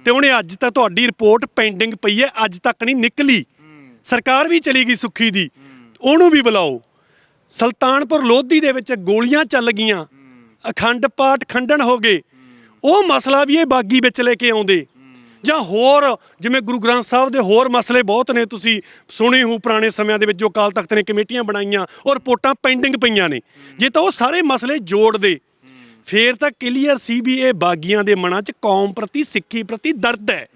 ਤੇ ਉਹਨੇ ਅੱਜ ਤੱਕ ਤੁਹਾਡੀ ਰਿਪੋਰਟ ਪੈਂਡਿੰਗ ਪਈ ਹੈ, ਅੱਜ ਤੱਕ ਨਹੀਂ ਨਿਕਲੀ। ਸਰਕਾਰ ਵੀ ਚਲੀ ਗਈ ਸੁੱਖੀ ਦੀ, ਉਹਨੂੰ ਵੀ ਬੁਲਾਓ। ਸੁਲਤਾਨਪੁਰ ਲੋਧੀ ਦੇ ਵਿੱਚ ਗੋਲੀਆਂ ਚੱਲ ਗਈਆਂ, ਅਖੰਡ ਪਾਠ ਖੰਡਨ ਹੋ ਗਏ। ਉਹ ਮਸਲਾ ਵੀ ਇਹ ਬਾਗੀ ਵਿੱਚ ਲੈ ਕੇ ਆਉਂਦੇ। ਜਾਂ ਹੋਰ ਜਿਵੇਂ ਗੁਰੂ ਗ੍ਰੰਥ ਸਾਹਿਬ ਦੇ ਹੋਰ ਮਸਲੇ ਬਹੁਤ ਨੇ, ਤੁਸੀਂ ਸੁਣੇ ਹੋ ਪੁਰਾਣੇ ਸਮਿਆਂ ਦੇ ਵਿੱਚ ਜੋ ਅਕਾਲ ਤਖਤ ਨੇ ਕਮੇਟੀਆਂ ਬਣਾਈਆਂ ਔਰ ਰਿਪੋਰਟਾਂ ਪੈਂਡਿੰਗ ਪਈਆਂ ਨੇ। ਜੇ ਤਾਂ ਉਹ ਸਾਰੇ ਮਸਲੇ ਜੋੜਦੇ, ਫੇਰ ਤਾਂ ਕਲੀਅਰ ਸੀ ਵੀ ਇਹ ਬਾਗੀਆਂ ਦੇ ਮਨਾਂ 'ਚ ਕੌਮ ਪ੍ਰਤੀ, ਸਿੱਖੀ ਪ੍ਰਤੀ ਦਰਦ ਹੈ।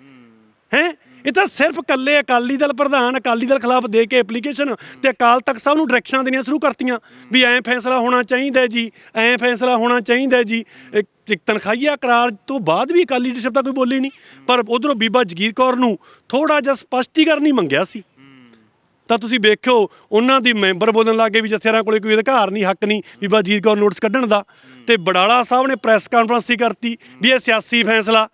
ਹੈ? ਇਹ ਤਾਂ ਸਿਰਫ ਕੱਲੇ ਅਕਾਲੀ ਦਲ ਪ੍ਰਧਾਨ ਅਕਾਲੀ ਦਲ ਖਿਲਾਫ ਦੇ ਕੇ ਐਪਲੀਕੇਸ਼ਨ ਤੇ ਅਕਾਲ ਤਖਤ ਸਾਹਿਬ ਨੂੰ ਡਾਇਰੈਕਸ਼ਨਾਂ ਦੇਣੀਆਂ ਸ਼ੁਰੂ ਕਰਤੀਆਂ ਵੀ ਐਂ ਫੈਸਲਾ ਹੋਣਾ ਚਾਹੀਦਾ ਜੀ, ਐਂ ਫੈਸਲਾ ਹੋਣਾ ਚਾਹੀਦਾ ਜੀ। ਇੱਕ ਤਨਖਾਹੀਆ ਕਰਾਰ ਤੋਂ ਬਾਅਦ ਵੀ ਅਕਾਲੀ ਲੀਡਰਸ਼ਿਪ ਦਾ ਕੋਈ ਬੋਲੀ ਨਹੀਂ, ਪਰ ਉਧਰੋਂ ਬੀਬਾ ਜਗੀਰ ਕੌਰ ਨੂੰ ਥੋੜਾ ਜਿਹਾ ਸਪਸ਼ਟੀਕਰਨ ਹੀ ਮੰਗਿਆ ਸੀ। ਤਾਂ ਤੁਸੀਂ ਵੇਖਿਓ, ਉਹਨਾਂ ਦੀ ਮੈਂਬਰ ਬੋਲਣ ਲੱਗੇ ਵੀ ਜਥੇਰਾਂ ਕੋਲੇ ਕੋਈ ਅਧਿਕਾਰ ਨਹੀਂ, ਹੱਕ ਨਹੀਂ ਬੀਬਾ ਜੀਤ ਕੌਰ ਨੋਟਿਸ ਕੱਢਣ ਦਾ। ਤੇ ਬੜਾਲਾ ਸਾਹਿਬ ਨੇ ਪ੍ਰੈਸ ਕਾਨਫਰੰਸ ਹੀ ਕਰਤੀ ਵੀ ਇਹ ਸਿਆਸੀ ਫੈਸਲਾ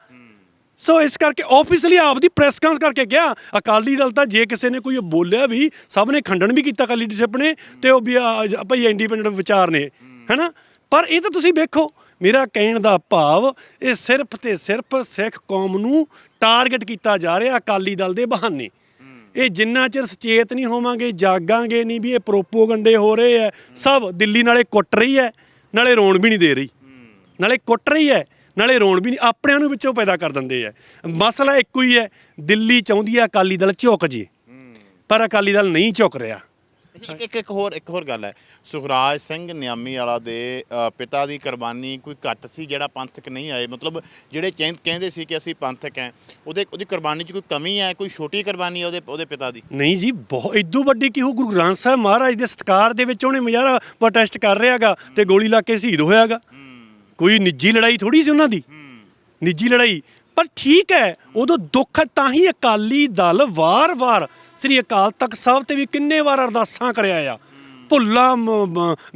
ਸੋ ਇਸ ਕਰਕੇ ਆਫੀਸ਼ੀਅਲੀ ਆਪਦੀ ਪ੍ਰੈਸ ਕਾਨਫਰੰਸ ਕਰਕੇ ਗਿਆ। ਅਕਾਲੀ ਦਲ ਤਾਂ ਜੇ ਕਿਸੇ ਨੇ ਕੋਈ ਬੋਲਿਆ ਵੀ ਸਭ ਨੇ ਖੰਡਨ ਵੀ ਕੀਤਾ ਅਕਾਲੀ ਲੀਡਰਸ਼ਿਪ ਨੇ ਤੇ ਉਹ ਵੀ ਆ, ਭਈ ਇੰਡੀਪੈਂਡੈਂਟ ਵਿਚਾਰ ਨੇ ਹੈਨਾ? ਪਰ ਇਹ ਤਾਂ ਤੁਸੀਂ ਵੇਖੋ ਮੇਰਾ ਕਹਿਣ ਦਾ ਭਾਵ ਇਹ ਸਿਰਫ ਤੇ ਸਿਰਫ ਸਿੱਖ ਕੌਮ ਨੂੰ ਟਾਰਗੇਟ ਕੀਤਾ ਜਾ ਰਿਹਾ ਅਕਾਲੀ ਦਲ ਦੇ ਬਹਾਨੇ। ਇਹ ਜਿੰਨਾ ਚਿਰ ਸੁਚੇਤ ਨਹੀਂ ਹੋਵਾਂਗੇ ਜਾਗਾਂਗੇ ਨਹੀਂ ਵੀ ਇਹ ਪ੍ਰੋਪੋਗੰਡੇ ਹੋ ਰਹੇ ਐ ਸਭ ਦਿੱਲੀ ਨਾਲੇ ਕੁੱਟ ਰਹੀ ਐ ਨਾਲੇ ਰੋਣ ਵੀ ਨਹੀਂ ਦੇ ਰਹੀ। ਨਾਲੇ ਕੁੱਟ ਰਹੀ ਐ ਨਾਲੇ ਰੋਣ ਵੀ ਨਹੀਂ ਆਪਣਿਆਂ ਨੂੰ ਵਿੱਚੋਂ ਪੈਦਾ ਕਰ ਦਿੰਦੇ ਐ ਮਸਲਾ ਇੱਕੋ ਹੀ ਐ ਦਿੱਲੀ ਚਾਹੁੰਦੀ ਐ ਅਕਾਲੀ ਦਲ ਝੁਕ ਜੇ। ਪਰ ਅਕਾਲੀ ਦਲ ਨਹੀਂ ਝੁਕ ਰਿਹਾ। ਇੱਕ ਇੱਕ ਹੋਰ ਇੱਕ ਹੋਰ ਗੱਲ ਹੈ। ਸੁਖਰਾਜ ਸਿੰਘ ਨਿਆਮੀ ਵਾਲਾ ਦੇ ਪਿਤਾ ਦੀ ਕੁਰਬਾਨੀ ਕੋਈ ਘੱਟ ਸੀ ਜਿਹੜਾ ਪੰਥਕ ਨਹੀਂ ਆਏ। ਮਤਲਬ ਜਿਹੜੇ ਕਹਿੰ- ਕਹਿੰਦੇ ਸੀ ਕਿ ਅਸੀਂ ਪੰਥਕ ਹੈ ਉਹਦੇ ਉਹਦੀ ਕੁਰਬਾਨੀ 'ਚ ਕੋਈ ਕਮੀ ਹੈ? ਕੋਈ ਛੋਟੀ ਕੁਰਬਾਨੀ ਹੈ ਉਹਦੇ ਉਹਦੇ ਪਿਤਾ ਦੀ? ਨਹੀਂ ਜੀ ਬਹੁਤ ਇਦੋਂ ਵੱਡੀ ਕੀ ਹੋ ਗੁਰੂ ਗ੍ਰੰਥ ਸਾਹਿਬ ਮਹਾਰਾਜ ਦੇ ਸਤਕਾਰ ਦੇ ਵਿੱਚ ਉਹਨੇ ਮੁਜ਼ਾਹਰਾ ਪ੍ਰੋਟੈਸਟ ਕਰ ਰਿਹਾਗਾ ਤੇ ਗੋਲੀ ਲਾ ਕੇ ਸ਼ਹੀਦ ਹੋਇਆਗਾ। ਕੋਈ ਨਿੱਜੀ ਲੜਾਈ ਥੋੜੀ ਸੀ ਉਹਨਾਂ ਦੀ। ਨਿੱਜੀ ਲੜਾਈ। ਪਰ ਠੀਕ ਹੈ, ਉਦੋਂ ਦੁੱਖ ਤਾਂ ਹੀ ਅਕਾਲੀ ਦਲ ਵਾਰ-ਵਾਰ ਸ੍ਰੀ ਅਕਾਲ ਤਖਤ ਸਾਹਿਬ ਤੇ ਵੀ ਕਿੰਨੇ ਵਾਰ ਅਰਦਾਸਾਂ ਕਰਿਆ ਆ। ਭੁੱਲਾ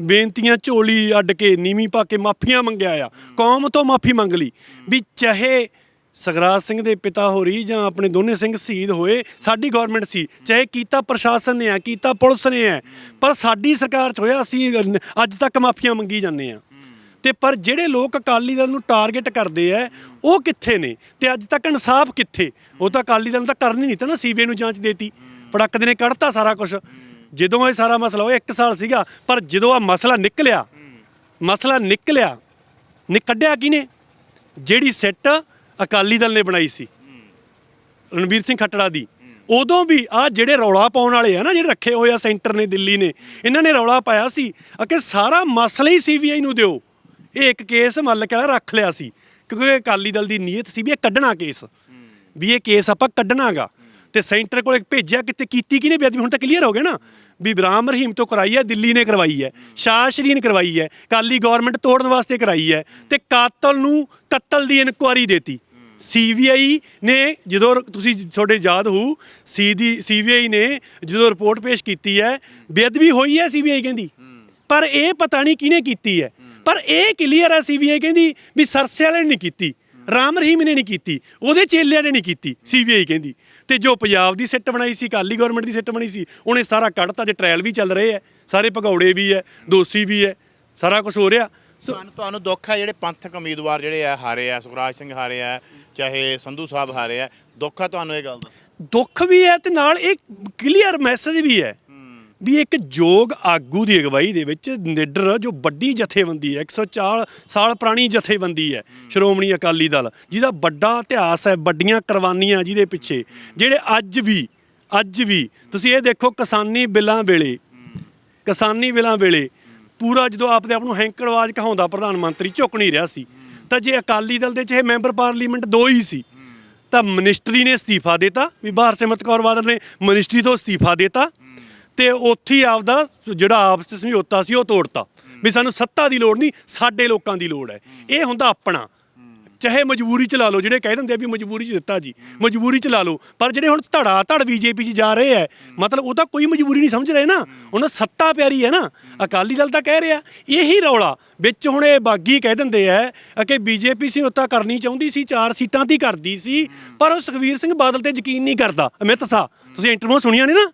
ਬੇਨਤੀਆਂ, ਝੋਲੀ ਅੱਡ ਕੇ, ਨੀਵੀਂ ਪਾ ਕੇ ਮਾਫੀਆਂ ਮੰਗਿਆ ਆ। ਕੌਮ ਤੋਂ ਮਾਫੀ ਮੰਗ ਲਈ। ਵੀ ਚਾਹੇ ਸਗਰਾਜ ਸਿੰਘ ਦੇ ਪਿਤਾ ਹੋਰੀ ਜਾਂ ਆਪਣੇ ਦੋਨੇ ਸਿੰਘ ਸ਼ਹੀਦ ਹੋਏ, ਸਾਡੀ ਗਵਰਨਮੈਂਟ ਸੀ। ਚਾਹੇ ਕੀਤਾ ਪ੍ਰਸ਼ਾਸਨ ਨੇ ਆ, ਕੀਤਾ ਪੁਲਿਸ ਨੇ ਆ। ਪਰ ਸਾਡੀ ਸਰਕਾਰ ਚ ਹੋਇਆ, ਅਸੀਂ ਅੱਜ ਤੱਕ ਮਾਫੀਆਂ ਮੰਗੀ ਜਾਂਦੇ ਆ। ਤੇ ਪਰ ਜਿਹੜੇ ਲੋਕ ਅਕਾਲੀ ਦਲ ਨੂੰ ਟਾਰਗੇਟ ਕਰਦੇ ਐ ਉਹ ਕਿੱਥੇ ਨੇ? ਤੇ ਅੱਜ ਤੱਕ ਇਨਸਾਫ ਕਿੱਥੇ? ਉਹ ਤਾਂ ਅਕਾਲੀ ਦਲ ਨੂੰ ਤਾਂ ਕਰਨੀ ਨਹੀਂ ਤਾਂ ਨਾ ਸੀਬੀਆਈ ਨੂੰ ਜਾਂਚ ਦੇਤੀ। ਪੜਕ ਨੇ, ਕੱਢਤਾ ਸਾਰਾ ਕੁਝ ਜਦੋਂ ਇਹ ਸਾਰਾ ਮਸਲਾ ਉਹ 1 ਸਾਲ ਸੀਗਾ, ਪਰ ਜਦੋਂ ਆ ਮਸਲਾ ਨਿਕਲਿਆ ਮਸਲਾ ਨਿਕਲਿਆ, ਨਿ ਕੱਢਿਆ ਕਿਨੇ ਜਿਹੜੀ ਸੈੱਟ ਅਕਾਲੀ ਦਲ ਨੇ ਬਣਾਈ ਸੀ। ਰਣਵੀਰ ਸਿੰਘ ਖੱਟੜਾ ਦੀ। ਉਦੋਂ ਵੀ ਆ ਜਿਹੜੇ ਰੌਲਾ ਪਾਉਣ ਵਾਲੇ ਆ ਨਾ, ਜਿਹੜੇ ਰੱਖੇ ਹੋਏ ਆ ਸੈਂਟਰ ਨੇ, ਦਿੱਲੀ ਨੇ, ਇਹਨਾਂ ਨੇ ਰੌਲਾ ਪਾਇਆ ਸੀ ਕਿ ਸਾਰਾ ਮਸਲਾ ਹੀ ਸੀਬੀਆਈ ਨੂੰ ਦਿਓ। ਇਹ ਇੱਕ ਕੇਸ ਮੱਲ ਕੇ ਰੱਖ ਲਿਆ ਸੀ। ਕਿਉਂਕਿ ਅਕਾਲੀ ਦਲ ਦੀ ਨੀਅਤ ਸੀ ਵੀ ਇਹ ਕੱਢਣਾ ਕੇਸ। ਵੀ ਇਹ ਕੇਸ ਆਪਾਂ ਕੱਢਣਾਗਾ। ਤੇ ਸੈਂਟਰ ਕੋਲ ਭੇਜਿਆ, ਕਿਤੇ ਕੀਤੀ ਕਿਹਨੇ ਬੇਅਦਬੀ ਹੁਣ ਤਾਂ ਕਲੀਅਰ ਹੋ ਗਿਆ ਨਾ? ਵੀ ਬਰਾਮ ਰਹੀਮ ਤੋਂ ਕਰਾਈ ਹੈ, ਦਿੱਲੀ ਨੇ ਕਰਵਾਈ ਹੈ। ਸ਼ਾਹ ਨੇ ਕਰਵਾਈ ਹੈ। ਕਾਲੀ ਗਵਰਨਮੈਂਟ ਤੋੜਨ ਵਾਸਤੇ ਕਰਾਈ ਹੈ। ਤੇ ਕਾਤਲ ਨੂੰ ਕਤਲ ਦੀ ਇਨਕੁਆਰੀ ਦੇਤੀ। ਸੀਬੀਆਈ ਨੇ ਜਦੋਂ ਤੁਸੀਂ ਤੁਹਾਡੇ ਯਾਦ ਹੋ ਸੀ ਦੀ ਸੀਬੀਆਈ ਨੇ ਜਦੋਂ ਰਿਪੋਰਟ ਪੇਸ਼ ਕੀਤੀ ਹੈ, ਬੇਅਦਬੀ ਹੋਈ ਹੈ ਸੀਬੀਆਈ ਕਹਿੰਦੀ। ਪਰ ਇਹ ਪਤਾ ਨਹੀਂ ਕਿਹਨੇ ਕੀਤੀ ਹੈ। ਪਰ ਇਹ ਕਲੀਅਰ ਹੈ ਸੀਬੀਆਈ ਕਹਿੰਦੀ ਵੀ ਸਰਸੇ ਵਾਲੇ ਨੇ ਨਹੀਂ ਕੀਤੀ ਰਾਮ ਰਹੀਮ ਨੇ ਨਹੀਂ ਕੀਤੀ ਉਹਦੇ ਚੇਲਿਆਂ ਨੇ ਨਹੀਂ ਕੀਤੀ ਸੀਬੀਆਈ ਕਹਿੰਦੀ। ਤੇ ਜੋ ਪੰਜਾਬ ਦੀ ਸਿੱਟ ਬਣਾਈ ਸੀ ਕਾਲੀ ਗਵਰਨਮੈਂਟ ਦੀ ਸਿੱਟ ਬਣੀ ਸੀ ਉਹਨੇ ਸਾਰਾ ਕੱਢਤਾ ਜੇ ਟ੍ਰਾਇਲ ਵੀ ਚੱਲ ਰਹੇ ਆ ਸਾਰੇ ਭਗੌੜੇ ਵੀ ਹੈ ਦੋਸ਼ੀ ਵੀ ਹੈ ਸਾਰਾ ਕੁਝ ਹੋ ਰਿਹਾ। ਤੁਹਾਨੂੰ ਤੁਹਾਨੂੰ ਦੁੱਖ ਹੈ ਜਿਹੜੇ ਪੰਥਕ ਉਮੀਦਵਾਰ ਜਿਹੜੇ ਆ ਹਾਰੇ ਆ ਸੁਖਰਾਜ ਸਿੰਘ ਹਾਰੇ ਆ ਚਾਹੇ ਸੰਧੂ ਸਾਹਿਬ ਹਾਰੇ ਆ ਦੁੱਖ ਹੈ ਤੁਹਾਨੂੰ ਇਹ ਗੱਲ ਦਾ? ਦੁੱਖ ਵੀ ਹੈ ਤੇ ਨਾਲ ਇੱਕ ਕਲੀਅਰ ਮੈਸੇਜ ਵੀ ਹੈ ਵੀ ਇੱਕ ਯੋਗ ਆਗੂ ਦੀ ਅਗਵਾਈ ਦੇ ਵਿੱਚ ਨਿਡਰ ਜੋ ਵੱਡੀ ਜਥੇਬੰਦੀ ਹੈ 104 ਸਾਲ ਪੁਰਾਣੀ ਜਥੇਬੰਦੀ ਹੈ, ਸ਼੍ਰੋਮਣੀ ਅਕਾਲੀ ਦਲ, ਜਿਹਦਾ ਵੱਡਾ ਇਤਿਹਾਸ ਹੈ, ਵੱਡੀਆਂ ਕੁਰਬਾਨੀਆਂ ਜਿਹਦੇ ਪਿੱਛੇ, ਜਿਹੜੇ ਅੱਜ ਵੀ ਅੱਜ ਵੀ, ਤੁਸੀਂ ਇਹ ਦੇਖੋ ਕਿਸਾਨੀ ਬਿੱਲਾਂ ਵੇਲੇ, ਕਿਸਾਨੀ ਬਿੱਲਾਂ ਵੇਲੇ ਪੂਰਾ ਜਦੋਂ ਆਪਦੇ ਆਪ ਨੂੰ ਹੈਂਕੜਵਾਜ ਕਹਾਉਂਦਾ ਪ੍ਰਧਾਨ ਮੰਤਰੀ, ਝੁਕ ਨਹੀਂ ਰਿਹਾ ਸੀ। ਤਾਂ ਜੇ ਅਕਾਲੀ ਦਲ ਦੇ 'ਚ ਇਹ ਮੈਂਬਰ ਪਾਰਲੀਮੈਂਟ ਦੋ ਹੀ ਸੀ, ਤਾਂ ਮਿਨਿਸਟਰੀ ਨੇ ਅਸਤੀਫਾ ਦਿੱਤਾ, ਵੀ ਬਾਹਰ ਸਿਮਰਤ ਕੌਰ ਬਾਦਲ ਨੇ ਮਿਨਿਸਟਰੀ ਤੋਂ ਅਸਤੀਫਾ ਦਿੱਤਾ ਤੇ ਉੱਥੇ ਹੀ ਆਪਦਾ ਜਿਹੜਾ ਆਪਸ ਚ ਸਮਝੌਤਾ ਸੀ, ਉਹ ਤੋੜਤਾ। ਵੀ ਸਾਨੂੰ ਸੱਤਾ ਦੀ ਲੋੜ ਨਹੀਂ, ਸਾਡੇ ਲੋਕਾਂ ਦੀ ਲੋੜ ਹੈ। ਇਹ ਹੁੰਦਾ ਆਪਣਾ। ਚਾਹੇ ਮਜਬੂਰੀ ਚ ਲਾ ਲਓ, ਜਿਹੜੇ ਕਹਿ ਦਿੰਦੇ ਆ ਵੀ ਮਜਬੂਰੀ ਚ ਦਿੱਤਾ ਜੀ। ਮਜਬੂਰੀ ਚ ਲਾ ਲਓ। ਪਰ ਜਿਹੜੇ ਹੁਣ ਧੜਾ, ਧੜ ਬੀਜੇਪੀ ਚ ਜਾ ਰਹੇ ਆ, ਮਤਲਬ ਉਹ ਤਾਂ ਕੋਈ ਮਜਬੂਰੀ ਨਹੀਂ ਸਮਝ ਰਹੇ ਨਾ। ਉਹਨਾਂ ਸੱਤਾ ਪਿਆਰੀ ਹੈ ਨਾ। ਅਕਾਲੀ ਦਲ ਤਾਂ ਕਹਿ ਰਿਹਾ। ਇਹੀ ਰੌਲਾ। ਵਿੱਚ ਹੁਣ ਇਹ ਬਾਗੀ ਕਹਿ ਦਿੰਦੇ ਆ ਕਿ ਬੀਜੇਪੀ ਸੀ ਉੱਤਾ ਕਰਨੀ ਚਾਹੁੰਦੀ ਸੀ, ਚਾਰ ਸੀਟਾਂ ਦੀ ਕਰਦੀ ਸੀ। ਪਰ ਉਹ ਸੁਖਵੀਰ ਸਿੰਘ ਬਾਦਲ ਤੇ ਯਕੀਨ ਨਹੀਂ ਕਰਦਾ। ਅਮਿਤ ਸ਼ਾਹ, ਤੁਸੀਂ ਇੰਟਰਵਿਊ ਸੁਣੀਆਂ ਨੇ ਨਾ?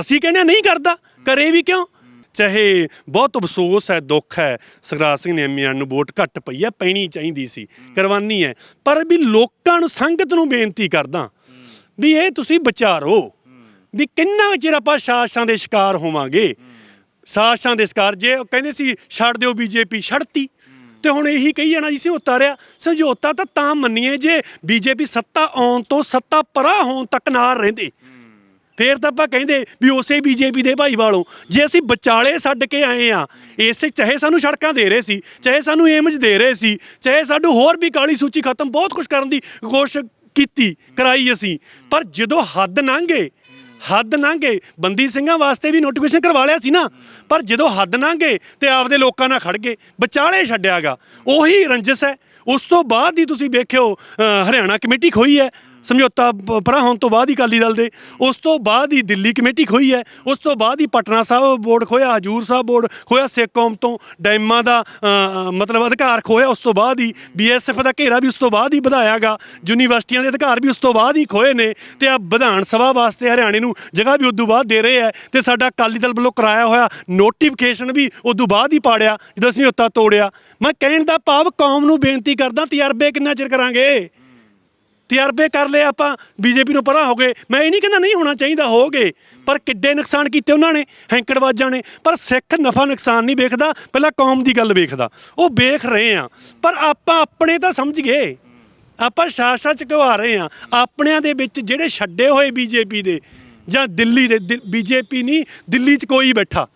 ਅਸੀਂ ਕਹਿੰਦੇ ਹਾਂ ਨਹੀਂ ਕਰਦਾ, ਕਰੇ ਵੀ ਕਿਉਂ? ਚਾਹੇ ਬਹੁਤ ਅਫਸੋਸ ਹੈ, ਦੁੱਖ ਹੈ ਸਗਰਾਜ ਸਿੰਘ ਨੇਮੀਆਂ ਨੂੰ ਵੋਟ ਘੱਟ ਪਈ ਹੈ, ਪੈਣੀ ਚਾਹੀਦੀ ਸੀ ਕਰਵਾਨੀ ਹੈ। ਪਰ ਵੀ ਲੋਕਾਂ ਨੂੰ ਸੰਗਤ ਨੂੰ ਬੇਨਤੀ ਕਰਦਾ ਵੀ ਇਹ ਤੁਸੀਂ ਵਿਚਾਰੋ ਵੀ ਕਿੰਨਾ ਚਿਰ ਆਪਾਂ ਸ਼ਾਸਾਂ ਦੇ ਸ਼ਿਕਾਰ ਹੋਵਾਂਗੇ। ਸਾਸ਼ਾਂ ਦੇ ਸ਼ਿਕਾਰ, ਜੇ ਕਹਿੰਦੇ ਸੀ, ਛੱਡ ਦਿਓ ਬੀਜੇਪੀ ਛੱਡਤੀ। ਤੇ ਹੁਣ ਇਹੀ ਕਹੀ ਜਾਣਾ ਜੀ ਸਮਝੌਤਾ ਉਤਾਰਿਆ। ਸਮਝੌਤਾ ਤਾਂ ਤਾਂ ਮੰਨੀਏ ਜੇ ਬੀਜੇਪੀ ਸੱਤਾ ਆਉਣ ਤੋਂ ਸੱਤਾ ਪਰਾ ਹੋਣ ਤੱਕ ਨਾਲ ਰਹਿੰਦੇ। ਫੇਰ ਤਾਂ ਆਪਾਂ ਕਹਿੰਦੇ ਵੀ ਉਸੇ ਬੀਜੇਪੀ ਦੇ ਭਾਈ ਵਾਲੋਂ। ਜੇ ਅਸੀਂ ਵਿਚਾਲੇ ਛੱਡ ਕੇ ਆਏ ਆ ਇਸੇ ਚਾਹੇ ਸਾਨੂੰ ਸੜਕਾਂ ਦੇ ਰਹੇ ਸੀ ਚਾਹੇ ਸਾਨੂੰ ਏਮਜ ਦੇ ਰਹੇ ਸੀ ਚਾਹੇ ਸਾਨੂੰ ਹੋਰ ਵੀ ਕਾਲੀ ਸੂਚੀ ਖਤਮ ਬਹੁਤ ਕੁਝ ਕਰਨ ਦੀ ਕੋਸ਼ਿਸ਼ ਕੀਤੀ ਕਰਾਈ ਅਸੀਂ। ਪਰ ਜਦੋਂ ਹੱਦ ਲੰਘੇ ਹੱਦ ਲੰਘੇ ਬੰਦੀ ਸਿੰਘਾਂ ਵਾਸਤੇ ਵੀ ਨੋਟੀਫਿਕੇਸ਼ਨ ਕਰਵਾ ਲਿਆ ਸੀ ਨਾ ਪਰ ਜਦੋਂ ਹੱਦ ਲੰਘੇ ਤੇ ਆਪਦੇ ਲੋਕਾਂ ਨਾਲ ਖੜ ਗਏ ਵਿਚਾਲੇ ਛੱਡਿਆਗਾ ਉਹੀ ਰੰਜਸ ਹੈ। ਉਸ ਤੋਂ ਬਾਅਦ ਹੀ ਤੁਸੀਂ ਵੇਖਿਓ ਅ, ਹਰਿਆਣਾ ਕਮੇਟੀ ਖੋਈ ਹੈ। ਸਮਝੌਤਾ ਪ- ਪਰਾਂ ਹੋਣ ਤੋਂ ਬਾਅਦ ਹੀ ਅਕਾਲੀ ਦਲ ਦੇ, ਉਸ ਤੋਂ ਬਾਅਦ ਹੀ ਦਿੱਲੀ ਕਮੇਟੀ ਖੋਈ ਹੈ, ਉਸ ਤੋਂ ਬਾਅਦ ਹੀ ਪਟਨਾ ਸਾਹਿਬ ਬੋਰਡ ਖੋਇਆ ਹਜੂਰ ਸਾਹਿਬ ਬੋਰਡ ਖੋਇਆ ਸਿੱਖ ਕੌਮ ਤੋਂ ਡੈਮਾਂ ਦਾ ਮਤਲਬ ਅਧਿਕਾਰ ਖੋਇਆ ਉਸ ਤੋਂ ਬਾਅਦ ਹੀ ਬੀਐਸਐਫ ਦਾ ਘੇਰਾ ਵੀ ਉਸ ਤੋਂ ਬਾਅਦ ਹੀ ਵਧਾਇਆਗਾ, ਯੂਨੀਵਰਸਿਟੀਆਂ ਦੇ ਅਧਿਕਾਰ ਵੀ ਉਸ ਤੋਂ ਬਾਅਦ ਹੀ ਖੋਏ ਨੇ ਤੇ ਆ ਵਿਧਾਨ ਸਭਾ ਵਾਸਤੇ ਹਰਿਆਣੇ ਨੂੰ ਜਗ੍ਹਾ ਵੀ ਉਦੋਂ ਬਾਅਦ ਦੇ ਰਹੇ ਹੈ ਤੇ ਸਾਡਾ ਅਕਾਲੀ ਦਲ ਵੱਲੋਂ ਕਰਾਇਆ ਹੋਇਆ ਨੋਟੀਫਿਕੇਸ਼ਨ ਵੀ ਉਦੋਂ ਬਾਅਦ ਹੀ ਪਾੜਿਆ, ਜਦੋਂ ਅਸੀਂ ਉੱਤਾ ਤੋੜਿਆ। ਮੈਂ ਕਹਿਣ ਦਾ ਭਾਵ ਕੌਮ ਨੂੰ ਬੇਨਤੀ ਕਰਦਾ, ਤਜਰਬੇ ਕਿੰਨਾ ਚਿਰ ਕਰਾਂਗੇ? ਤਜਰਬੇ ਕਰ ਲਏ ਆਪਾਂ, ਬੀਜੇਪੀ ਨੂੰ ਪਰਾਂ ਹੋ ਗਏ। ਮੈਂ ਇਹ ਨਹੀਂ ਕਹਿੰਦਾ ਨਹੀਂ ਹੋਣਾ ਚਾਹੀਦਾ, ਹੋ ਗਏ। ਪਰ ਕਿੱਡੇ ਨੁਕਸਾਨ ਕੀਤੇ ਉਹਨਾਂ ਨੇ, ਹੈਂਕੜਵਾਜਾਂ ਨੇ। ਪਰ ਸਿੱਖ ਨਫਾ ਨੁਕਸਾਨ ਨਹੀਂ ਵੇਖਦਾ, ਪਹਿਲਾਂ ਕੌਮ ਦੀ ਗੱਲ ਵੇਖਦਾ। ਉਹ ਵੇਖ ਰਹੇ ਆ। ਪਰ ਆਪਾਂ ਆਪਣੇ ਤਾਂ ਸਮਝ ਗਏ। ਆਪਾਂ ਸ਼ਾਸਾ ਚ ਕਿਉਂ ਆ ਰਹੇ ਆ। ਆਪਣਿਆਂ ਦੇ ਵਿੱਚ ਜਿਹੜੇ ਛੱਡੇ ਹੋਏ ਬੀਜੇਪੀ ਦੇ, ਜਾਂ ਦਿੱਲੀ ਦੇ, ਬੀਜੇਪੀ ਨਹੀਂ, ਦਿੱਲੀ 'ਚ ਕੋਈ ਬੈਠਾ।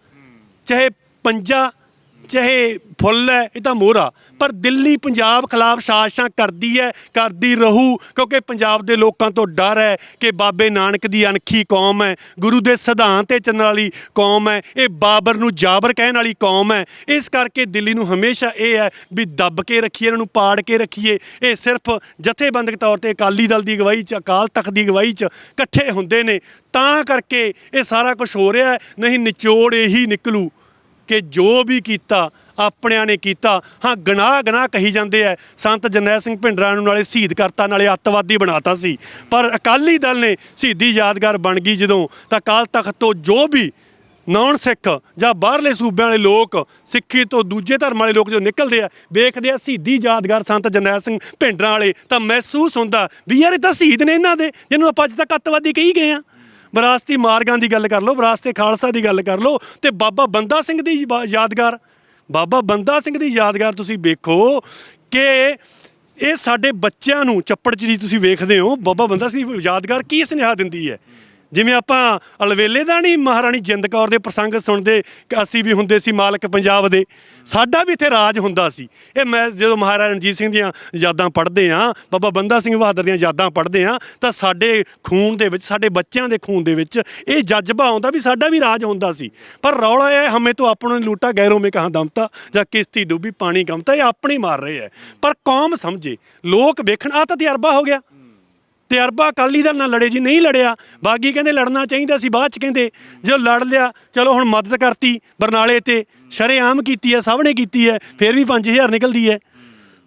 ਚਾਹੇ ਪੰਜਾ ਚਾਹੇ ਫੁੱਲ ਹੈ, ਇਹ ਤਾਂ ਮੋਹਰਾ, ਪਰ ਦਿੱਲੀ ਪੰਜਾਬ ਖਿਲਾਫ ਸਾਜ਼ਿਸ਼ਾਂ ਕਰਦੀ ਹੈ, ਕਰਦੀ ਰਹੂ, ਕਿਉਂਕਿ ਪੰਜਾਬ ਦੇ ਲੋਕਾਂ ਤੋਂ ਡਰ ਹੈ ਕਿ ਬਾਬੇ ਨਾਨਕ ਦੀ ਅਣਖੀ ਕੌਮ ਹੈ, ਗੁਰੂ ਦੇ ਸਿਧਾਂਤ ਤੇ ਚੱਲਣ ਵਾਲੀ ਕੌਮ ਹੈ, ਇਹ ਬਾਬਰ ਨੂੰ ਜਾਬਰ ਕਹਿਣ ਵਾਲੀ ਕੌਮ ਹੈ। ਇਸ ਕਰਕੇ ਦਿੱਲੀ ਨੂੰ ਹਮੇਸ਼ਾ ਇਹ ਹੈ ਵੀ ਦੱਬ ਕੇ ਰੱਖੀਏ, ਇਹਨਾਂ ਨੂੰ ਪਾੜ ਕੇ ਰੱਖੀਏ। ਇਹ ਸਿਰਫ ਜਥੇਬੰਦਕ ਤੌਰ ਤੇ ਅਕਾਲੀ ਦਲ ਦੀ ਅਗਵਾਈ 'ਚ, ਅਕਾਲ ਤਖਤ ਦੀ ਅਗਵਾਈ 'ਚ ਇਕੱਠੇ ਹੁੰਦੇ ਨੇ। ਤਾਂ ਕਰਕੇ ਇਹ ਸਾਰਾ ਕੁਝ ਹੋ ਰਿਹਾ ਨਹੀਂ ਨਿਚੋੜ ਇਹੀ ਨਿਕਲੂ। ਕਿ ਜੋ ਵੀ ਕੀਤਾ, ਆਪਣਿਆਂ ਨੇ ਕੀਤਾ। ਹਾਂ ਗਨਾਹ ਗਨਾਹ ਕਹੀ ਜਾਂਦੇ ਐ ਸੰਤ ਜਰਨੈਲ ਸਿੰਘ ਭਿੰਡਰਾਂ ਨੂੰ ਨਾਲੇ ਸ਼ਹੀਦ ਕਰਤਾ, ਨਾਲੇ ਅੱਤਵਾਦੀ ਬਣਾਤਾ ਸੀ। ਪਰ ਅਕਾਲੀ ਦਲ ਨੇ ਸ਼ਹੀਦੀ ਯਾਦਗਾਰ ਬਣ ਗਈ ਜਦੋਂ, ਤਾਂ ਅਕਾਲ ਤਖਤ ਤੋਂ ਜੋ ਵੀ ਨੌਨ ਸਿੱਖ ਜਾਂ ਬਾਹਰਲੇ ਸੂਬਿਆਂ ਵਾਲੇ ਲੋਕ, ਸਿੱਖੀ ਤੋਂ ਦੂਜੇ ਧਰਮ ਵਾਲੇ ਲੋਕ ਜੋ ਨਿਕਲਦੇ ਆ, ਵੇਖਦੇ ਆ ਸ਼ਹੀਦੀ ਯਾਦਗਾਰ ਸੰਤ ਜਰਨੈਲ ਸਿੰਘ ਭਿੰਡਰਾਂ ਵਾਲੇ, ਤਾਂ ਮਹਿਸੂਸ ਹੁੰਦਾ ਵੀ ਯਾਰ ਇਹ ਤਾਂ ਸ਼ਹੀਦ ਨੇ ਇਹਨਾਂ ਦੇ, ਜਿਹਨੂੰ ਆਪਾਂ ਅੱਜ ਤੱਕ ਅੱਤਵਾਦੀ ਕਹੀ ਗਏ ਆ। ਵਿਰਾਸਤੀ ਮਾਰਗਾਂ ਦੀ ਗੱਲ ਕਰ ਲਓ, ਵਿਰਾਸਤੇ ਖਾਲਸਾ ਦੀ ਗੱਲ ਕਰ ਲਓ ਤੇ ਬਾਬਾ ਬੰਦਾ ਸਿੰਘ ਦੀ ਬਾ- ਯਾਦਗਾਰ। ਬਾਬਾ ਬੰਦਾ ਸਿੰਘ ਦੀ ਯਾਦਗਾਰ ਤੁਸੀਂ ਵੇਖੋ ਕਿ ਇਹ ਸਾਡੇ ਬੱਚਿਆਂ ਨੂੰ ਚੱਪੜ ਚਰੀ ਤੁਸੀਂ ਵੇਖਦੇ ਹੋ, ਬਾਬਾ ਬੰਦਾ ਸਿੰਘ ਯਾਦਗਾਰ ਕੀ ਸੁਨੇਹਾ ਦਿੰਦੀ ਹੈ? ਜਿਵੇਂ ਆਪਾਂ ਅਲਵੇਲੇ ਦਾ ਨਹੀਂ, ਮਹਾਰਾਣੀ ਜਿੰਦ ਕੌਰ ਦੇ ਪ੍ਰਸੰਗ ਸੁਣਦੇ ਕਿ ਅਸੀਂ ਵੀ ਹੁੰਦੇ ਸੀ ਮਾਲਕ ਪੰਜਾਬ ਦੇ। ਸਾਡਾ ਵੀ ਇੱਥੇ ਰਾਜ ਹੁੰਦਾ ਸੀ। ਇਹ ਮੈਂ ਜਦੋਂ ਮਹਾਰਾਜਾ ਰਣਜੀਤ ਸਿੰਘ ਦੀਆਂ ਯਾਦਾਂ ਪੜ੍ਹਦੇ ਆ ਬਾਬਾ ਬੰਦਾ ਸਿੰਘ ਬਹਾਦਰ ਦੀਆਂ ਯਾਦਾਂ ਪੜ੍ਹਦੇ ਆ ਤਾਂ ਸਾਡੇ ਖੂਨ ਦੇ ਵਿੱਚ, ਸਾਡੇ ਬੱਚਿਆਂ ਦੇ ਖੂਨ ਦੇ ਵਿੱਚ ਇਹ ਜਜ਼ਬਾ ਆਉਂਦਾ ਵੀ ਸਾਡਾ ਵੀ ਰਾਜ ਹੁੰਦਾ ਸੀ। ਪਰ ਰੌਲਾ ਇਹ ਹਮੇ ਤੋਂ ਆਪਣੋਂ ਨੇ ਲੂਟਾ ਗੈਰੋਂ ਮੇ ਕਹਾਂ ਦਮਤਾ, ਜਾਂ ਕਿਸ਼ਤੀ ਡੁੱਬੀ, ਪਾਣੀ ਗਮਤਾ, ਇਹ ਆਪਣੇ ਮਾਰ ਰਹੇ ਹੈ। ਪਰ ਕੌਮ ਸਮਝੇ, ਲੋਕ ਵੇਖਣ ਆ ਤਾਂ ਤਜਰਬਾ ਹੋ ਗਿਆ। ਤਜਰਬਾ ਅਕਾਲੀ ਦਲ ਨਾਲ ਲੜੇ ਜੀ, ਨਹੀਂ ਲੜਿਆ। ਬਾਗੀ ਕਹਿੰਦੇ ਲੜਨਾ ਚਾਹੀਦਾ ਸੀ, ਬਾਅਦ ਚ ਕਹਿੰਦੇ ਜੋ ਲੜ ਲਿਆ, ਚਲੋ ਹੁਣ ਮਦਦ ਕਰਤੀ, ਬਰਨਾਲੇ ਤੇ ਸ਼ਰੇਆਮ ਕੀਤੀ ਹੈ ਸਭ ਨੇ ਕੀਤੀ ਹੈ, ਫਿਰ ਵੀ 5000 ਨਿਕਲਦੀ ਹੈ।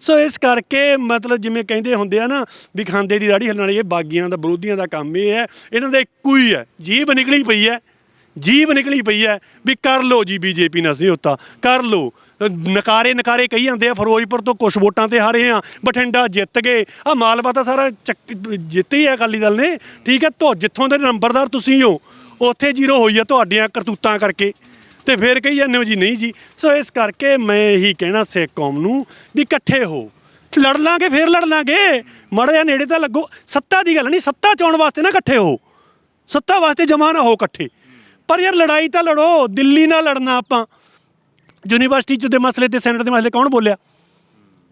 ਸੋ ਇਸ ਕਰਕੇ ਮਤਲਬ ਜਿਵੇਂ ਕਹਿੰਦੇ ਹੁੰਦੇ ਆ ਨਾ ਵੀ ਖਾਂਦੇ ਦੀ ਦਾੜੀ ਹਿੱਲਣ ਵਾਲੀ ਇਹ ਬਾਗੀਆਂ ਦਾ ਵਿਰੋਧੀਆਂ ਦਾ ਕੰਮ ਇਹ ਹੈ, ਇਹਨਾਂ ਦਾ ਇੱਕੋ ਹੀ ਹੈ, ਜੀਭ ਨਿਕਲੀ ਪਈ ਹੈ। ਜੀਭ ਨਿਕਲੀ ਪਈ ਹੈ ਵੀ ਕਰ ਲੋ ਜੀ ਬੀਜੇਪੀ ਨਾਲ ਸਮਝੌਤਾ ਕਰ ਲੋ ਨਕਾਰੇ ਨਕਾਰੇ ਕਹੀ ਜਾਂਦੇ ਆ, ਫਿਰੋਜ਼ਪੁਰ ਤੋਂ ਕੁਝ ਵੋਟਾਂ ਤੇ ਹਾਰੇ ਆ, ਬਠਿੰਡਾ ਜਿੱਤ ਗਏ। ਆ ਮਾਲਵਾ ਤਾਂ ਸਾਰਾ ਚੱਕ- ਜਿੱਤੇ ਹੀ ਆ ਅਕਾਲੀ ਦਲ ਨੇ। ਠੀਕ ਹੈ ਤੋ ਜਿੱਥੋਂ ਦੇ ਨੰਬਰਦਾਰ ਤੁਸੀਂ ਹੋ, ਉੱਥੇ ਜ਼ੀਰੋ ਹੋਈ ਆ ਤੁਹਾਡੀਆਂ ਕਰਤੂਤਾਂ ਕਰਕੇ। ਤੇ ਫਿਰ ਕਹੀ ਜਾਂਦੇ ਹੋ ਜੀ, ਨਹੀਂ ਜੀ। ਸੋ ਇਸ ਕਰਕੇ ਮੈਂ ਇਹੀ ਕਹਿਣਾ ਸਿੱਖ ਕੌਮ ਨੂੰ ਵੀ ਇਕੱਠੇ ਹੋ। ਲੜ ਲਾਂਗੇ, ਫੇਰ ਲੜ ਲਾਂਗੇ। ਮਾੜਾ ਜਿਹਾ ਨੇੜੇ ਤਾਂ ਲੱਗੋ। ਸੱਤਾ ਦੀ ਗੱਲ ਨਹੀਂ, ਸੱਤਾ ਚਾਉਣ ਵਾਸਤੇ ਨਾ ਇਕੱਠੇ ਹੋ। ਸੱਤਾ ਵਾਸਤੇ ਜਮਾ ਨਾ ਹੋ ਇਕੱਠੇ। ਪਰ ਯਾਰ ਲੜਾਈ ਤਾਂ ਲੜੋ, ਦਿੱਲੀ ਨਾਲ ਲੜਨਾ ਆਪਾਂ। ਯੂਨੀਵਰਸਿਟੀ ਚ ਦੇ ਮਸਲੇ ਤੇ ਸੈਨੇਟ ਦੇ ਮਸਲੇ ਕੌਣ ਬੋਲਿਆ?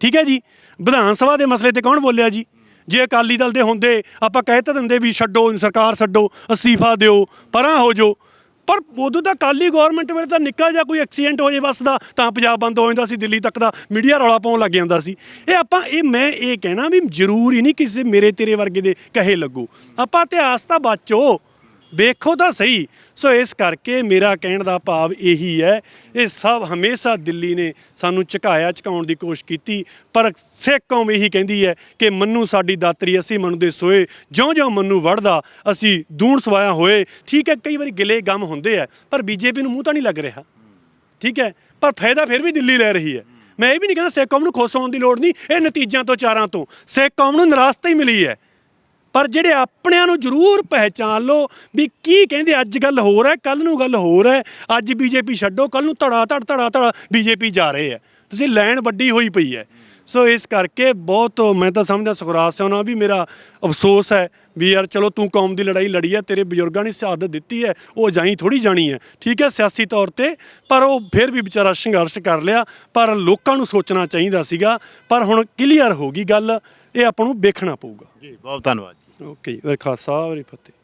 ਠੀਕ ਹੈ ਜੀ। ਵਿਧਾਨ ਸਭਾ ਦੇ ਮਸਲੇ ਤੇ ਕੌਣ ਬੋਲਿਆ ਜੀ? ਜੇ ਅਕਾਲੀ ਦਲ ਦੇ ਹੁੰਦੇ, ਆਪਾਂ ਕਹਿ ਤਾਂ ਦਿੰਦੇ ਵੀ ਛੱਡੋ, ਸਰਕਾਰ ਛੱਡੋ, ਅਸਤੀਫਾ ਦਿਓ, ਪਰਾਂ ਹੋ ਜੋ ਪਰ ਉਦੋਂ ਤਾਂ ਕਾਲੀ ਗਵਰਨਮੈਂਟ ਵੇਲੇ ਤਾਂ ਨਿੱਕਾ ਜਿਹਾ ਕੋਈ ਐਕਸੀਡੈਂਟ ਹੋ ਜੇ ਬੱਸ ਦਾ, ਤਾਂ ਪੰਜਾਬ ਬੰਦ ਹੋ ਜਾਂਦਾ ਸੀ, ਦਿੱਲੀ ਤੱਕ ਦਾ ਮੀਡੀਆ ਰੌਲਾ ਪਾਉਣ ਲੱਗ ਜਾਂਦਾ ਸੀ। ਇਹ ਆਪਾਂ, ਇਹ ਮੈਂ ਇਹ ਕਹਿਣਾ ਵੀ ਜ਼ਰੂਰੀ ਨਹੀਂ ਕਿਸੇ ਮੇਰੇ ਤੇਰੇ ਵਰਗੇ ਦੇ ਕਹੇ ਲੱਗੋ। ਆਪਾਂ ਇਤਿਹਾਸ ਤਾਂ ਬਾਚੋ। ਵੇਖੋ ਤਾਂ ਸਹੀ। ਸੋ ਇਸ ਕਰਕੇ ਮੇਰਾ ਕਹਿਣ ਦਾ ਭਾਵ ਇਹੀ ਹੈ, ਇਹ ਸਭ ਹਮੇਸ਼ਾ ਦਿੱਲੀ ਨੇ ਸਾਨੂੰ ਝੁਕਾਇਆ, ਝੁਕਾਉਣ ਦੀ ਕੋਸ਼ਿਸ਼ ਕੀਤੀ। ਪਰ ਸਿੱਖ ਕੌਮ ਇਹੀ ਕਹਿੰਦੀ ਹੈ ਕਿ ਮੰਨੂ ਸਾਡੀ ਦਾਤਰੀ, ਅਸੀਂ ਮੰਨੂ ਦੇ ਸੋਏ। ਜਿਉਂ-ਜਿਉਂ ਮੰਨੂ ਵੜਦਾ ਅਸੀਂ ਦੂਣ ਸਵਾਇਆ ਹੋਏ। ਠੀਕ ਹੈ, ਕਈ ਵਾਰੀ ਗਿਲੇ ਗਮ ਹੁੰਦੇ ਆ, ਪਰ ਬੀਜੇਪੀ ਨੂੰ ਮੂੰਹ ਤਾਂ ਨਹੀਂ ਲੱਗ ਰਿਹਾ। ਠੀਕ ਹੈ, ਪਰ ਫਾਇਦਾ ਫਿਰ ਵੀ ਦਿੱਲੀ ਲੈ ਰਹੀ ਹੈ। ਮੈਂ ਇਹ ਵੀ ਨਹੀਂ ਕਹਿੰਦਾ ਸਿੱਖ ਕੌਮ ਨੂੰ ਖੁਸ਼ ਹੋਣ ਦੀ ਲੋੜ ਨਹੀਂ, ਇਹ ਨਤੀਜਿਆਂ ਤੋਂ ਚਾਰਾਂ ਤੋਂ। ਸਿੱਖ ਕੌਮ ਨੂੰ ਨਿਰਾਸ਼ਤਾ ਹੀ ਮਿਲੀ ਹੈ। ਪਰ ਜਿਹੜੇ ਆਪਣਿਆਂ ਨੂੰ ਜ਼ਰੂਰ ਪਹਿਚਾਨ ਲਓ ਵੀ ਕੀ ਕਹਿੰਦੇ, ਅੱਜ ਗੱਲ ਹੋਰ ਹੈ ਕੱਲ ਨੂੰ ਗੱਲ ਹੋਰ ਹੈ, ਅੱਜ ਬੀਜੇਪੀ ਛੱਡੋ ਕੱਲ ਨੂੰ ਧੜਾ ਧੜ ਧੜਾ ਧੜਾ ਬੀਜੇਪੀ ਜਾ ਰਹੇ ਹੈ। ਤੁਸੀਂ ਲੈਣ ਵੱਡੀ ਹੋਈ ਪਈ ਹੈ। ਸੋ ਇਸ ਕਰਕੇ ਬਹੁਤ ਮੈਂ ਤਾਂ ਸਮਝਦਾ ਸੁਖਰਾਜ ਸਿੰਘ ਨਾਲ ਵੀ ਮੇਰਾ ਅਫਸੋਸ ਹੈ ਵੀ ਯਾਰ ਚਲੋ ਤੂੰ ਕੌਮ ਦੀ ਲੜਾਈ ਲੜੀ ਹੈ, ਤੇਰੇ ਬਜ਼ੁਰਗਾਂ ਨੇ ਸ਼ਹਾਦਤ ਦਿੱਤੀ ਹੈ, ਉਹ ਜਾਈ ਥੋੜੀ ਜਾਣੀ ਹੈ। ਠੀਕ ਹੈ ਸਿਆਸੀ ਤੌਰ ਤੇ, ਪਰ ਉਹ ਫਿਰ ਵੀ ਵਿਚਾਰਾ ਸੰਘਰਸ਼ ਕਰ ਲਿਆ, ਪਰ ਲੋਕਾਂ ਨੂੰ ਸੋਚਣਾ ਚਾਹੀਦਾ ਸੀਗਾ, ਪਰ ਹੁਣ ਕਲੀਅਰ ਹੋ ਗਈ ਗੱਲ, ਇਹ ਆਪਾਂ ਨੂੰ ਵੇਖਣਾ ਪਊਗਾ। ਜੀ, ਬਹੁਤ ਧੰਨਵਾਦ ਓਕੇ ਵਰ ਖਾਲਸਾ ਵਾਰੀ ਫਤਿਹ।